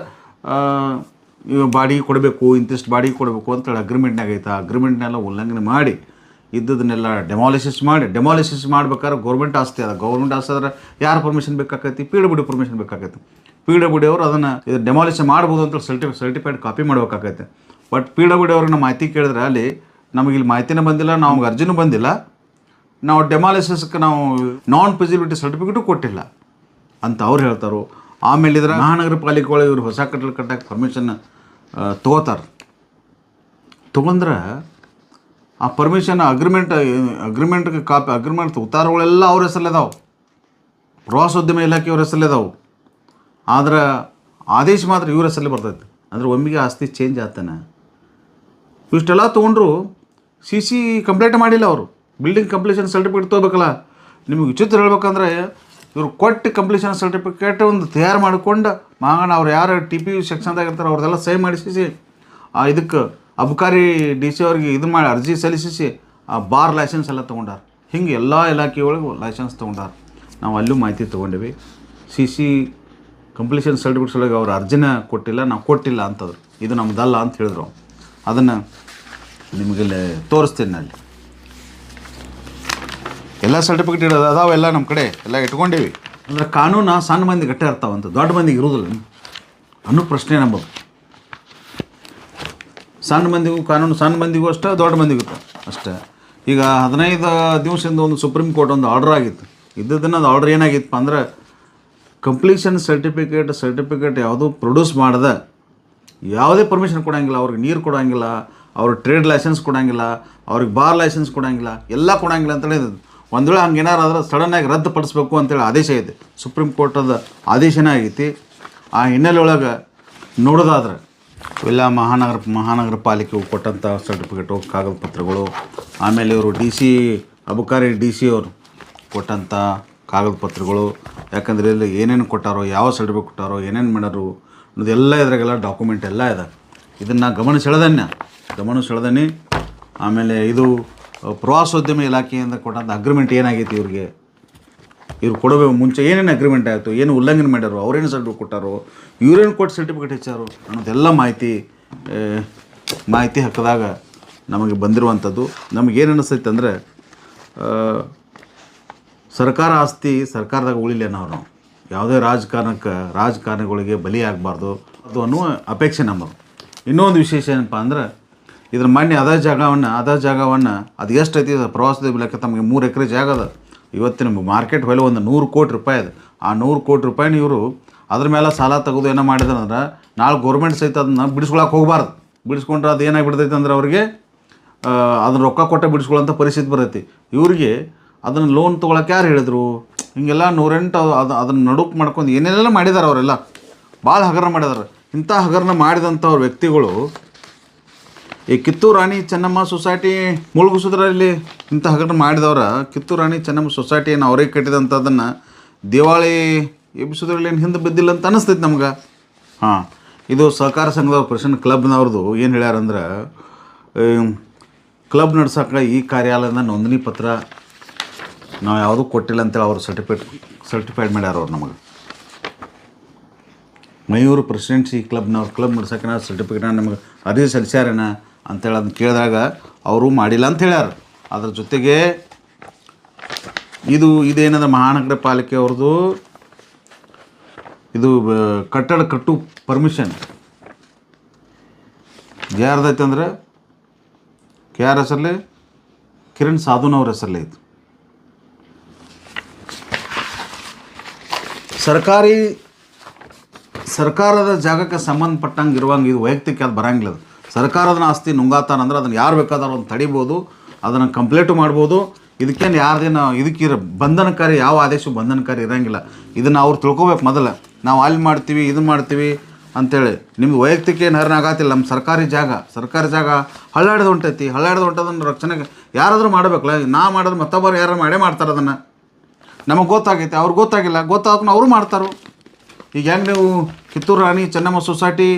ಬಾಡಿಗೆ ಕೊಡಬೇಕು, ಇಂತಿಷ್ಟು ಬಾಡಿಗೆ ಕೊಡಬೇಕು ಅಂತೇಳಿ ಅಗ್ರಿಮೆಂಟ್ನಾಗ ಐತೆ. ಆ ಅಗ್ರಿಮೆಂಟ್ನೆಲ್ಲ ಉಲ್ಲಂಘನೆ ಮಾಡಿ, ಇದ್ದದನ್ನೆಲ್ಲ ಡೆಮಾಲಿಸಿಸ್ ಮಾಡಿ ಡೆಮಾಲಿಸಿಸ್ ಮಾಡ್ಬೇಕಾದ್ರೆ ಗೌರ್ಮೆಂಟ್ ಆಸ್ತಿ ಅದ. ಗೌರ್ಮೆಂಟ್ ಆಸ್ತಿ ಆದ್ರೆ ಯಾರು ಪರ್ಮಿಷನ್ ಬೇಕಾಗೈತಿ ಪಿ ಡಬ್ಲ್ಯೂ ಡಿ ಪರ್ಮಿಷನ್ ಬೇಕಾಕೈತಿ. ಪಿ ಡಬ್ಲ್ಯೂ ಡಿ ಅವರು ಅದನ್ನು ಇದು ಡೆಮಾಲಿಸ್ ಮಾಡ್ಬೋದು ಅಂತ ಸರ್ಟಿ ಸರ್ಟಿಫೈಡ್ ಕಾಪಿ ಮಾಡಬೇಕಾಗೈತೆ ಬಟ್ ಪಿ ಡಬ್ಲ್ಯೂ ಡಿ ಅವ್ರನ್ನ ಮಾಹಿತಿ ಕೇಳಿದ್ರೆ ಅಲ್ಲಿ ನಮಗೆ ಇಲ್ಲಿ ಮಾಹಿತಿನೇ ಬಂದಿಲ್ಲ ನಮ್ಗೆ ಅರ್ಜಿನೂ ಬಂದಿಲ್ಲ. ನಾವು ಡೆಮಾಲಿಸಿಸ್ಗೆ ನಾವು ನಾನ್ ಫಿಸಿಬಿಲಿಟಿ ಸರ್ಟಿಫಿಕೇಟು ಕೊಟ್ಟಿಲ್ಲ. ಅಂತ ಅವ್ರು ಹೇಳ್ತಾರೋ. ಆಮೇಲೆ ಇದ್ರೆ ಮಹಾನಗರ ಪಾಲಿಕೆ ಒಳಗೆ ಇವರು ಹೊಸ ಕಟ್ಟಡ ಕಟ್ಟಕ್ಕೆ ಪರ್ಮಿಷನ್ ತೊಗೋತಾರೆ. ತೊಗೊಂಡ್ರೆ ಆ ಪರ್ಮಿಷನ್ ಅಗ್ರಿಮೆಂಟ್ ಅಗ್ರಿಮೆಂಟ್ಗೆ ಕಾಪಿ ಅಗ್ರಿಮೆಂಟ್ ಉತ್ತಾರಗಳೆಲ್ಲ ಅವ್ರ ಹೆಸರಲ್ಲಿದಾವೆ. ಪ್ರವಾಸೋದ್ಯಮ ಇಲಾಖೆಯವ್ರ ಹೆಸರಲ್ಲಿದಾವೆ. ಆದ್ರೆ ಆದೇಶ ಮಾತ್ರ ಇವ್ರ ಹೆಸರಲ್ಲಿ ಬರ್ತೈತೆ. ಅಂದ್ರೆ ಒಮ್ಮೆಗೆ ಆಸ್ತಿ ಚೇಂಜ್ ಆಗ್ತಾನೆ. ಇಷ್ಟೆಲ್ಲ ತೊಗೊಂಡ್ರು ಸಿ ಸಿ ಕಂಪ್ಲೇಂಟ್ ಮಾಡಿಲ್ಲ ಅವರು. ಬಿಲ್ಡಿಂಗ್ ಕಂಪ್ಲೀಷನ್ ಸರ್ಟಿಫಿಕೇಟ್ ತೊಗೋಬೇಕಲ್ಲ. ನಿಮಗೆ ವಿಚಿತ್ರ ಹೇಳ್ಬೇಕಂದ್ರೆ ಇವ್ರು ಕೊಟ್ಟು ಕಂಪ್ಲೀಷನ್ ಸರ್ಟಿಫಿಕೇಟ್ ಒಂದು ತಯಾರು ಮಾಡ್ಕೊಂಡು ಮಾಗಣ ಅವ್ರು ಯಾರು ಟಿ ಪಿ ಸೆಕ್ಷನ್ದಾಗ ಇರ್ತಾರೆ ಅವ್ರದ್ದೆಲ್ಲ ಸಹಿ ಮಾಡಿಸಿ ಆ ಇದಕ್ಕೆ ಅಬಕಾರಿ ಡಿ ಸಿ ಅವ್ರಿಗೆ ಇದು ಮಾಡಿ ಅರ್ಜಿ ಸಲ್ಲಿಸಿ ಆ ಬಾರ್ ಲೈಸೆನ್ಸ್ ಎಲ್ಲ ತೊಗೊಂಡಾರ. ಹಿಂಗೆ ಎಲ್ಲ ಇಲಾಖೆಯೊಳಗೆ ಲೈಸೆನ್ಸ್ ತೊಗೊಂಡಾರ. ನಾವು ಅಲ್ಲೂ ಮಾಹಿತಿ ತೊಗೊಂಡಿವಿ. ಸಿ ಸಿ ಕಂಪ್ಲೀಷನ್ ಸರ್ಟಿಫಿಕೇಟ್ಸ್ ಒಳಗೆ ಅವ್ರು ಅರ್ಜಿನ ಕೊಟ್ಟಿಲ್ಲ, ನಾವು ಕೊಟ್ಟಿಲ್ಲ ಅಂತಂದ್ರು. ಇದು ನಮ್ದಲ್ಲ ಅಂತ ಹೇಳಿದ್ರು ಅದನ್ನು ನಿಮಗೆ ಇಲ್ಲಿ ತೋರಿಸ್ತೀನಿ ಅಲ್ಲಿ. ಎಲ್ಲ ಸರ್ಟಿಫಿಕೇಟ್ ಇರೋದು ಅದಾವೆಲ್ಲ ನಮ್ಮ ಕಡೆ ಎಲ್ಲ ಇಟ್ಕೊಂಡೀವಿ. ಅಂದ್ರೆ ಕಾನೂನು ಸಣ್ಣ ಮಂದಿ ಗಟ್ಟೆ ಇರ್ತಾವಂತ ದೊಡ್ಡ ಮಂದಿಗೆ ಇರೋದಿಲ್ಲ ಅನ್ನೋ ಪ್ರಶ್ನೆ ನಮ್ಮದು ಸಣ್ಣ ಮಂದಿಗೂ ಕಾನೂನು, ಸಣ್ಣ ಮಂದಿಗೂ ಅಷ್ಟೇ, ದೊಡ್ಡ ಮಂದಿಗೂ ಅಷ್ಟೇ. ಈಗ ಹದಿನೈದು ದಿವಸದಿಂದ ಒಂದು ಸುಪ್ರೀಂ ಕೋರ್ಟ್ ಒಂದು ಆರ್ಡರ್ ಆಗಿತ್ತು. ಇದ್ದದನ್ನು ಅದು ಆರ್ಡರ್ ಏನಾಗಿತ್ತಪ್ಪ ಅಂದ್ರೆ ಕಂಪ್ಲೀಷನ್ ಸರ್ಟಿಫಿಕೇಟ್ ಸರ್ಟಿಫಿಕೇಟ್ ಯಾವುದೂ ಪ್ರೊಡ್ಯೂಸ್ ಮಾಡದೆ, ಯಾವುದೇ ಪರ್ಮಿಷನ್ ಕೊಡೋಂಗಿಲ್ಲ, ಅವ್ರಿಗೆ ನೀರು ಕೊಡೋಂಗಿಲ್ಲ, ಅವ್ರಿಗೆ ಟ್ರೇಡ್ ಲೈಸೆನ್ಸ್ ಕೊಡೋಂಗಿಲ್ಲ, ಅವ್ರಿಗೆ ಬಾರ್ ಲೈಸೆನ್ಸ್ ಕೊಡೋಂಗಿಲ್ಲ, ಎಲ್ಲ ಕೊಡೋಂಗಿಲ್ಲ ಅಂತೇಳಿ. ಒಂದು ವೇಳೆ ಹಂಗೆ ಏನಾರು ಆದ್ರೆ ಸಡನ್ನಾಗಿ ರದ್ದುಪಡಿಸ್ಬೇಕು ಅಂತೇಳಿ ಆದೇಶ ಇದೆ. ಸುಪ್ರೀಂ ಕೋರ್ಟದ ಆದೇಶನೇ ಆಗೈತಿ. ಆ ಹಿನ್ನೆಲೆ ಒಳಗೆ ನೋಡೋದಾದ್ರೆ ಎಲ್ಲ ಮಹಾನಗರ ಮಹಾನಗರ ಪಾಲಿಕೆಗೆ ಕೊಟ್ಟಂಥ ಸರ್ಟಿಫಿಕೇಟು ಕಾಗದ ಪತ್ರಗಳು, ಆಮೇಲೆ ಇವರು ಡಿ ಸಿ ಅಬಕಾರಿ ಡಿ ಸಿ ಅವರು ಕೊಟ್ಟಂಥ ಕಾಗದ ಪತ್ರಗಳು, ಯಾಕಂದರೆ ಇಲ್ಲಿ ಏನೇನು ಕೊಟ್ಟಾರೋ, ಯಾವ ಸರ್ಟಿಫಿಕೇಟ್ ಕೊಟ್ಟಾರೋ, ಏನೇನು ಮಾಡೋರು ಅನ್ನೋದೆಲ್ಲ ಇದ್ರಾಗೆಲ್ಲ ಡಾಕ್ಯುಮೆಂಟ್ ಎಲ್ಲ ಇದೆ. ಇದನ್ನು ಗಮನ ಸೆಳೆದನ್ಯ ಗಮನ ಸೆಳೆದನಿ ಆಮೇಲೆ ಇದು ಪ್ರವಾಸೋದ್ಯಮ ಇಲಾಖೆಯಿಂದ ಕೊಟ್ಟಂಥ ಅಗ್ರಿಮೆಂಟ್ ಏನಾಗೈತಿ ಇವ್ರಿಗೆ? ಇವ್ರು ಕೊಡಬೇಕು ಮುಂಚೆ ಏನೇನು ಅಗ್ರಿಮೆಂಟ್ ಆಯಿತು? ಏನು ಉಲ್ಲಂಘನೆ ಮಾಡ್ಯಾರೋ, ಅವ್ರೇನು ಸರ್ಟಿಫಿಕೇಟ್ ಕೊಟ್ಟಾರೋ, ಇವ್ರೇನು ಕೊಟ್ಟು ಸರ್ಟಿಫಿಕೇಟ್ ಹೆಚ್ಚಾರು ಅನ್ನೋದೆಲ್ಲ ಮಾಹಿತಿ ಮಾಹಿತಿ ಹಾಕಿದಾಗ ನಮಗೆ ಬಂದಿರುವಂಥದ್ದು. ನಮಗೇನು ಅನ್ನಿಸ್ತೈತೆ ಅಂದರೆ ಸರ್ಕಾರ ಆಸ್ತಿ ಸರ್ಕಾರದಾಗ ಉಳಿಲಿ ನಾವು ನಾವು. ಯಾವುದೇ ರಾಜಕಾರಣಕ್ಕೆ, ರಾಜಕಾರಣಿಗಳಿಗೆ ಬಲಿಯಾಗಬಾರ್ದು. ಅದು ಅನ್ನುವ ಅಪೇಕ್ಷೆ ನಮ್ಮದು. ಇನ್ನೊಂದು ವಿಶೇಷ ಏನಪ್ಪ ಅಂದ್ರೆ ಇದ್ರ ಮಣ್ಣೆ ಅದ ಜಾಗವನ್ನು ಅದ ಜಾಗವನ್ನು, ಅದು ಎಷ್ಟು ಐತಿ ಪ್ರವಾಸದ ಇಲಾಖೆ ತಮಗೆ ಮೂರು ಎಕರೆ ಜಾಗ ಅದ. ಇವತ್ತಿನ ಮಾರ್ಕೆಟ್ ಬೆಲೆ ಒಂದು ನೂರು ಕೋಟಿ ರೂಪಾಯಿ ಅದು. ಆ ನೂರು ಕೋಟಿ ರೂಪಾಯಿನ ಇವರು ಅದ್ರ ಮೇಲೆ ಸಾಲ ತೆಗೆದು ಏನೋ ಮಾಡಿದ್ರು ಅಂದ್ರೆ ನಾಳೆ ಗೌರ್ಮೆಂಟ್ ಸಹಿತ ಅದನ್ನ ಬಿಡಿಸ್ಕೊಳಕ್ಕೆ ಹೋಗಬಾರ್ದು. ಬಿಡಿಸ್ಕೊಂಡ್ರೆ ಅದು ಏನಾಗ್ಬಿಡ್ತೈತೆ ಅಂದ್ರೆ ಅವ್ರಿಗೆ ಅದನ್ನ ರೊಕ್ಕ ಕೊಟ್ಟೆ ಬಿಡಿಸ್ಕೊಳ್ಳೋಂಥ ಪರಿಸ್ಥಿತಿ ಬರ್ತೈತಿ. ಇವ್ರಿಗೆ ಅದನ್ನು ಲೋನ್ ತೊಗೊಳಕ್ಕೆ ಯಾರು ಹೇಳಿದ್ರು? ಹಿಂಗೆಲ್ಲ ನೂರೆಂಟು ಅದು- ಅದು, ಅದನ್ನು ನಡುಕ್ ಮಾಡ್ಕೊಂಡು ಏನೇನೆಲ್ಲ ಮಾಡಿದ್ದಾರೆ ಅವರೆಲ್ಲ. ಭಾಳ ಹಗರಣ ಮಾಡಿದಾರೆ. ಇಂಥ ಹಗರಣ ಮಾಡಿದಂಥವ್ರ ವ್ಯಕ್ತಿಗಳು ಈ ಕಿತ್ತೂರು ರಾಣಿ ಚೆನ್ನಮ್ಮ ಸೊಸೈಟಿ ಮುಳುಗಿಸೋದ್ರಲ್ಲಿ ಇಂಥ ಹಗರಣ ಮಾಡಿದವ್ರ. ಕಿತ್ತೂರು ರಾಣಿ ಚೆನ್ನಮ್ಮ ಸೊಸೈಟಿಯನ್ನು ಅವರೇ ಕಟ್ಟಿದಂಥದ್ದನ್ನು ದಿವಾಳಿ ಎಬ್ಬಿಸೋದ್ರಲ್ಲಿ ಏನು ಹಿಂದೆ ಬಿದ್ದಿಲ್ಲ ಅಂತ ಅನ್ನಿಸ್ತೈತೆ ನಮ್ಗೆ. ಹಾಂ, ಇದು ಸಹಕಾರ ಸಂಘದ ಪ್ರಶ್ನೆ ಕ್ಲಬ್ನವ್ರದ್ದು ಏನು ಹೇಳ್ಯಾರಂದ್ರೆ ಕ್ಲಬ್ ನಡ್ಸೋಕೆ ಈ ಕಾರ್ಯಾಲಯದ ನೋಂದಣಿ ಪತ್ರ ನಾವು ಯಾವುದೂ ಕೊಟ್ಟಿಲ್ಲ ಅಂತೇಳಿ ಅವರು ಸರ್ಟಿಫಿಕೇಟ್ ಸರ್ಟಿಫೈಡ್ ಮಾಡ್ಯಾರ ಅವ್ರು ನಮಗೆ. ಮಯೂರು ಪ್ರೆಸಿಡೆನ್ಸಿ ಕ್ಲಬ್ನವ್ರು, ಕ್ಲಬ್ ನಡ್ಸೋಕೆ ಸರ್ಟಿಫಿಕೇಟ್ ಸರ್ಟಿಫಿಕೇಟ್ನ ನಮಗೆ ಅರ್ಜಿ ಸಲ್ಲಿಸ್ಯಾರೇನ? ಅಂತೇಳಿ ಅದನ್ನ ಕೇಳಿದಾಗ ಅವರು ಮಾಡಿಲ್ಲ ಅಂತ ಹೇಳ್ಯಾರ. ಅದ್ರ ಜೊತೆಗೆ ಇದು, ಇದೇನದ ಮಹಾನಗರ ಪಾಲಿಕೆ ಅವ್ರದ್ದು? ಇದು ಕಟ್ಟಡ ಕಟ್ಟು ಪರ್ಮಿಷನ್ ಯಾರ್ದೈತೆ ಅಂದ್ರೆ ಕೆ ಆರ್ ಹೆಸರಲ್ಲಿ ಕಿರಣ್ ಸಾಧುನವ್ರ ಹೆಸರಲ್ಲೇ ಐತೆ ಸರ್ಕಾರಿ, ಸರ್ಕಾರದ ಜಾಗಕ್ಕೆ ಸಂಬಂಧಪಟ್ಟಂಗೆ ಇರುವಂಗೆ ಇದು ವೈಯಕ್ತಿಕ ಅದು ಬರಂಗಿಲ್ಲ ಅದು. ಸರ್ಕಾರದ ಆಸ್ತಿ ನುಂಗಾತಾನಂದ್ರೆ ಅದನ್ನು ಯಾರು ಬೇಕಾದ್ರೂ ಒಂದು ತಡಿಬೋದು, ಅದನ್ನು ಕಂಪ್ಲೇಂಟು ಮಾಡ್ಬೋದು. ಇದಕ್ಕೇನು ಯಾರ್ದೇನು ಇದಕ್ಕೆ ಇರ ಬಂಧನಕಾರಿ ಯಾವ ಆದೇಶ ಬಂಧನಕಾರಿ ಇರೋಂಗಿಲ್ಲ. ಇದನ್ನು ಅವ್ರು ತಿಳ್ಕೊಬೇಕು ಮೊದಲು. ನಾವು ಅಲ್ಲಿ ಮಾಡ್ತೀವಿ ಇದನ್ನು ಮಾಡ್ತೀವಿ ಅಂತೇಳಿ. ನಿಮ್ಗೆ ವೈಯಕ್ತಿಕ ಏನು ಹರಣ ಆಗತ್ತಿಲ್ಲ ನಮ್ಮ ಸರ್ಕಾರಿ ಜಾಗ. ಸರ್ಕಾರಿ ಜಾಗ ಹಳ್ಳಾಡ್ದು ಹೊಂಟೈತಿ. ಹಳ್ಳಾಡ್ದು ಹೊಂಟದನ್ನು ರಕ್ಷಣೆಗೆ ಯಾರಾದರೂ ಮಾಡಬೇಕಲ್ಲ? ನಾ ಮಾಡಿದ್ರೆ ಮತ್ತೊಬ್ಬರು ಯಾರು ಮಾಡೇ ಮಾಡ್ತಾರೆ ಅದನ್ನು. ನಮಗೆ ಗೊತ್ತಾಗೈತೆ. ಅವ್ರಿಗೆ ಗೊತ್ತಾಗಿಲ್ಲ. ಗೊತ್ತಾದ್ಮೇಲೆ ಅವರು ಮಾಡ್ತಾರೆ. ಈಗ ಹೆಂಗೆ ನೀವು ಕಿತ್ತೂರು ರಾಣಿ, ಚೆನ್ನಮ್ಮ ಸೊಸೈಟಿ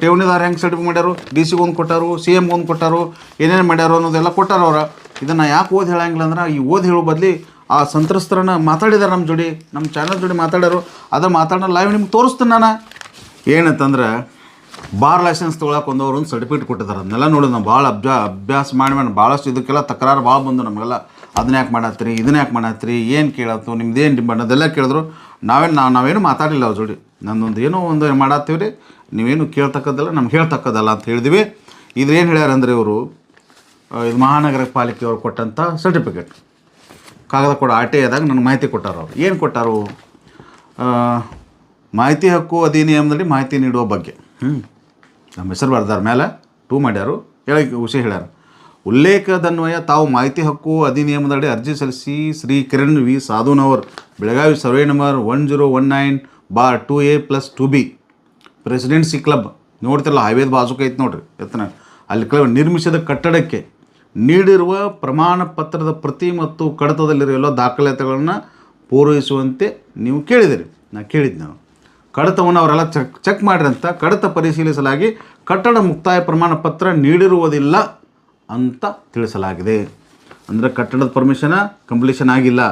ಠೇವಣಿದಾರ ಹೆಂಗೆ ಸರ್ಟಿಫಿಕೇಟ್ ಮಾಡ್ಯಾರು? ಡಿ ಸಿಗೆ ಒಂದು ಕೊಟ್ಟಾರು ಸಿ ಎಮ್ಗೆ ಒಂದು ಕೊಟ್ಟಾರು, ಏನೇನು ಮಾಡ್ಯಾರು ಅನ್ನೋದೆಲ್ಲ ಕೊಟ್ಟಾರ ಅವ್ರು. ಇದನ್ನು ಯಾಕೆ ಓದಿ ಹೇಳಂಗಿಲ್ಲ ಅಂದ್ರೆ, ಈ ಓದಿ ಹೇಳೋ ಬದಲಿ ಆ ಸಂತ್ರಸ್ತರನ್ನ ಮಾತಾಡಿದಾರೆ ನಮ್ಮ ಜೋಡಿ ನಮ್ಮ ಚಾನಲ್ ಜೋಡಿ ಮಾತಾಡ್ಯಾರು. ಅದು ಮಾತಾಡೋ ಲೈವ್ ನಿಮ್ಗೆ ತೋರಿಸ್ತೀನಿ ನಾನು. ಏನಂತಂದ್ರೆ, ಬಾರ್ ಲೈಸೆನ್ಸ್ ತೊಗೊಳಕ್ಕೆ ಒಂದು ಅವ್ರು ಒಂದು ಸರ್ಟಿಫಿಕೇಟ್ ಕೊಟ್ಟಿದ್ದಾರೆ ಅದನ್ನೆಲ್ಲ ನೋಡಿ, ನಾವು ಭಾಳ ಅಭ್ಯಾ ಅಭ್ಯಾಸ ಮಾಡಿ ಮಾಡಿ ಭಾಳಷ್ಟು ಇದಕ್ಕೆಲ್ಲ ತಕರಾರು ಭಾಳ ಬಂದು ನಮಗೆಲ್ಲ. ಅದನ್ನ ಯಾಕೆ ಮಾಡತ್ತೀರಿ ಇದನ್ನ ಯಾಕೆ ಮಾಡತ್ತೀರಿ ಏನು ಕೇಳತ್ತು ನಿಮ್ದು ಏನು ಡಿಮಾಂಡ್ ಅದೆಲ್ಲ ಕೇಳಿದ್ರು ನಾವೇನು ನಾವು ನಾವೇನು ಮಾತಾಡಲಿಲ್ಲ ಅವ್ರ ಜೋಡಿ. ನಂದೊಂದು ಏನೋ ಒಂದು ಮಾಡತ್ತೀವಿ ರೀ ನೀವೇನು ಕೇಳ್ತಕ್ಕದ್ದಲ್ಲ, ನಮ್ಗೆ ಹೇಳ್ತಕ್ಕದಲ್ಲ ಅಂತ ಹೇಳಿದ್ವಿ. ಇದ್ರೇನು ಹೇಳ್ಯಾರ ಅಂದರೆ ಇವರು ಇದು ಮಹಾನಗರ ಪಾಲಿಕೆಯವರು ಕೊಟ್ಟಂಥ ಸರ್ಟಿಫಿಕೇಟ್ ಕಾಗದ ಕೊಡ ಆರ್ ಟಿ ಐದಾಗ ನನಗೆ ಮಾಹಿತಿ ಕೊಟ್ಟಾರ ಅವ್ರು. ಏನು ಕೊಟ್ಟಾರು? ಮಾಹಿತಿ ಹಕ್ಕು ಅಧಿನಿಯಮದಲ್ಲಿ ಮಾಹಿತಿ ನೀಡುವ ಬಗ್ಗೆ. ಹ್ಞೂ ನಮ್ಮ ಹೆಸರು ಬರ್ದಾರ ಮೇಲೆ, ಟೂ ಮಾಡ್ಯಾರು ಹೇಳಿ ವಿಷಯ ಹೇಳ್ಯಾರ. ಉಲ್ಲೇಖದನ್ವಯ, ತಾವು ಮಾಹಿತಿ ಹಕ್ಕು ಅಧಿನಿಯಮದಡಿ ಅರ್ಜಿ ಸಲ್ಲಿಸಿ Shri Kiran V. Sadhunavar, Belagavi survey number one zero one nine bar two A plus two B. Presidency club. ನೋಡ್ತಿರಲ್ಲ ಹೈವೇದ ಬಾಜುಕ ಐತೆ ನೋಡ್ರಿ, ಎತ್ತನ. ಅಲ್ಲಿ ಕ್ಲಬ್ ನಿರ್ಮಿಸಿದ ಕಟ್ಟಡಕ್ಕೆ ನೀಡಿರುವ ಪ್ರಮಾಣ ಪತ್ರದ ಪ್ರತಿ ಮತ್ತು ಕಡತದಲ್ಲಿರುವ ಎಲ್ಲ ದಾಖಲಾತಿಗಳನ್ನು ಪೂರೈಸುವಂತೆ ನೀವು ಕೇಳಿದಿರಿ. ನಾ ಕೇಳಿದ್ದು ನಾವು ಕಡತವನ್ನು ಅವರೆಲ್ಲ ಚೆಕ್ ಚೆಕ್ ಮಾಡಿರಂತ ಕಡತ ಪರಿಶೀಲಿಸಲಾಗಿ ಕಟ್ಟಡ ಮುಕ್ತಾಯ ಪ್ರಮಾಣ ಪತ್ರ ನೀಡಿರುವುದಿಲ್ಲ. ಅಂತ ತಿಳಿಸಲಾಗಿದೆ. ಅಂದರೆ ಕಟ್ಟಡದ ಪರ್ಮಿಷನ ಕಂಪ್ಲೀಷನ್ ಆಗಿಲ್ಲ.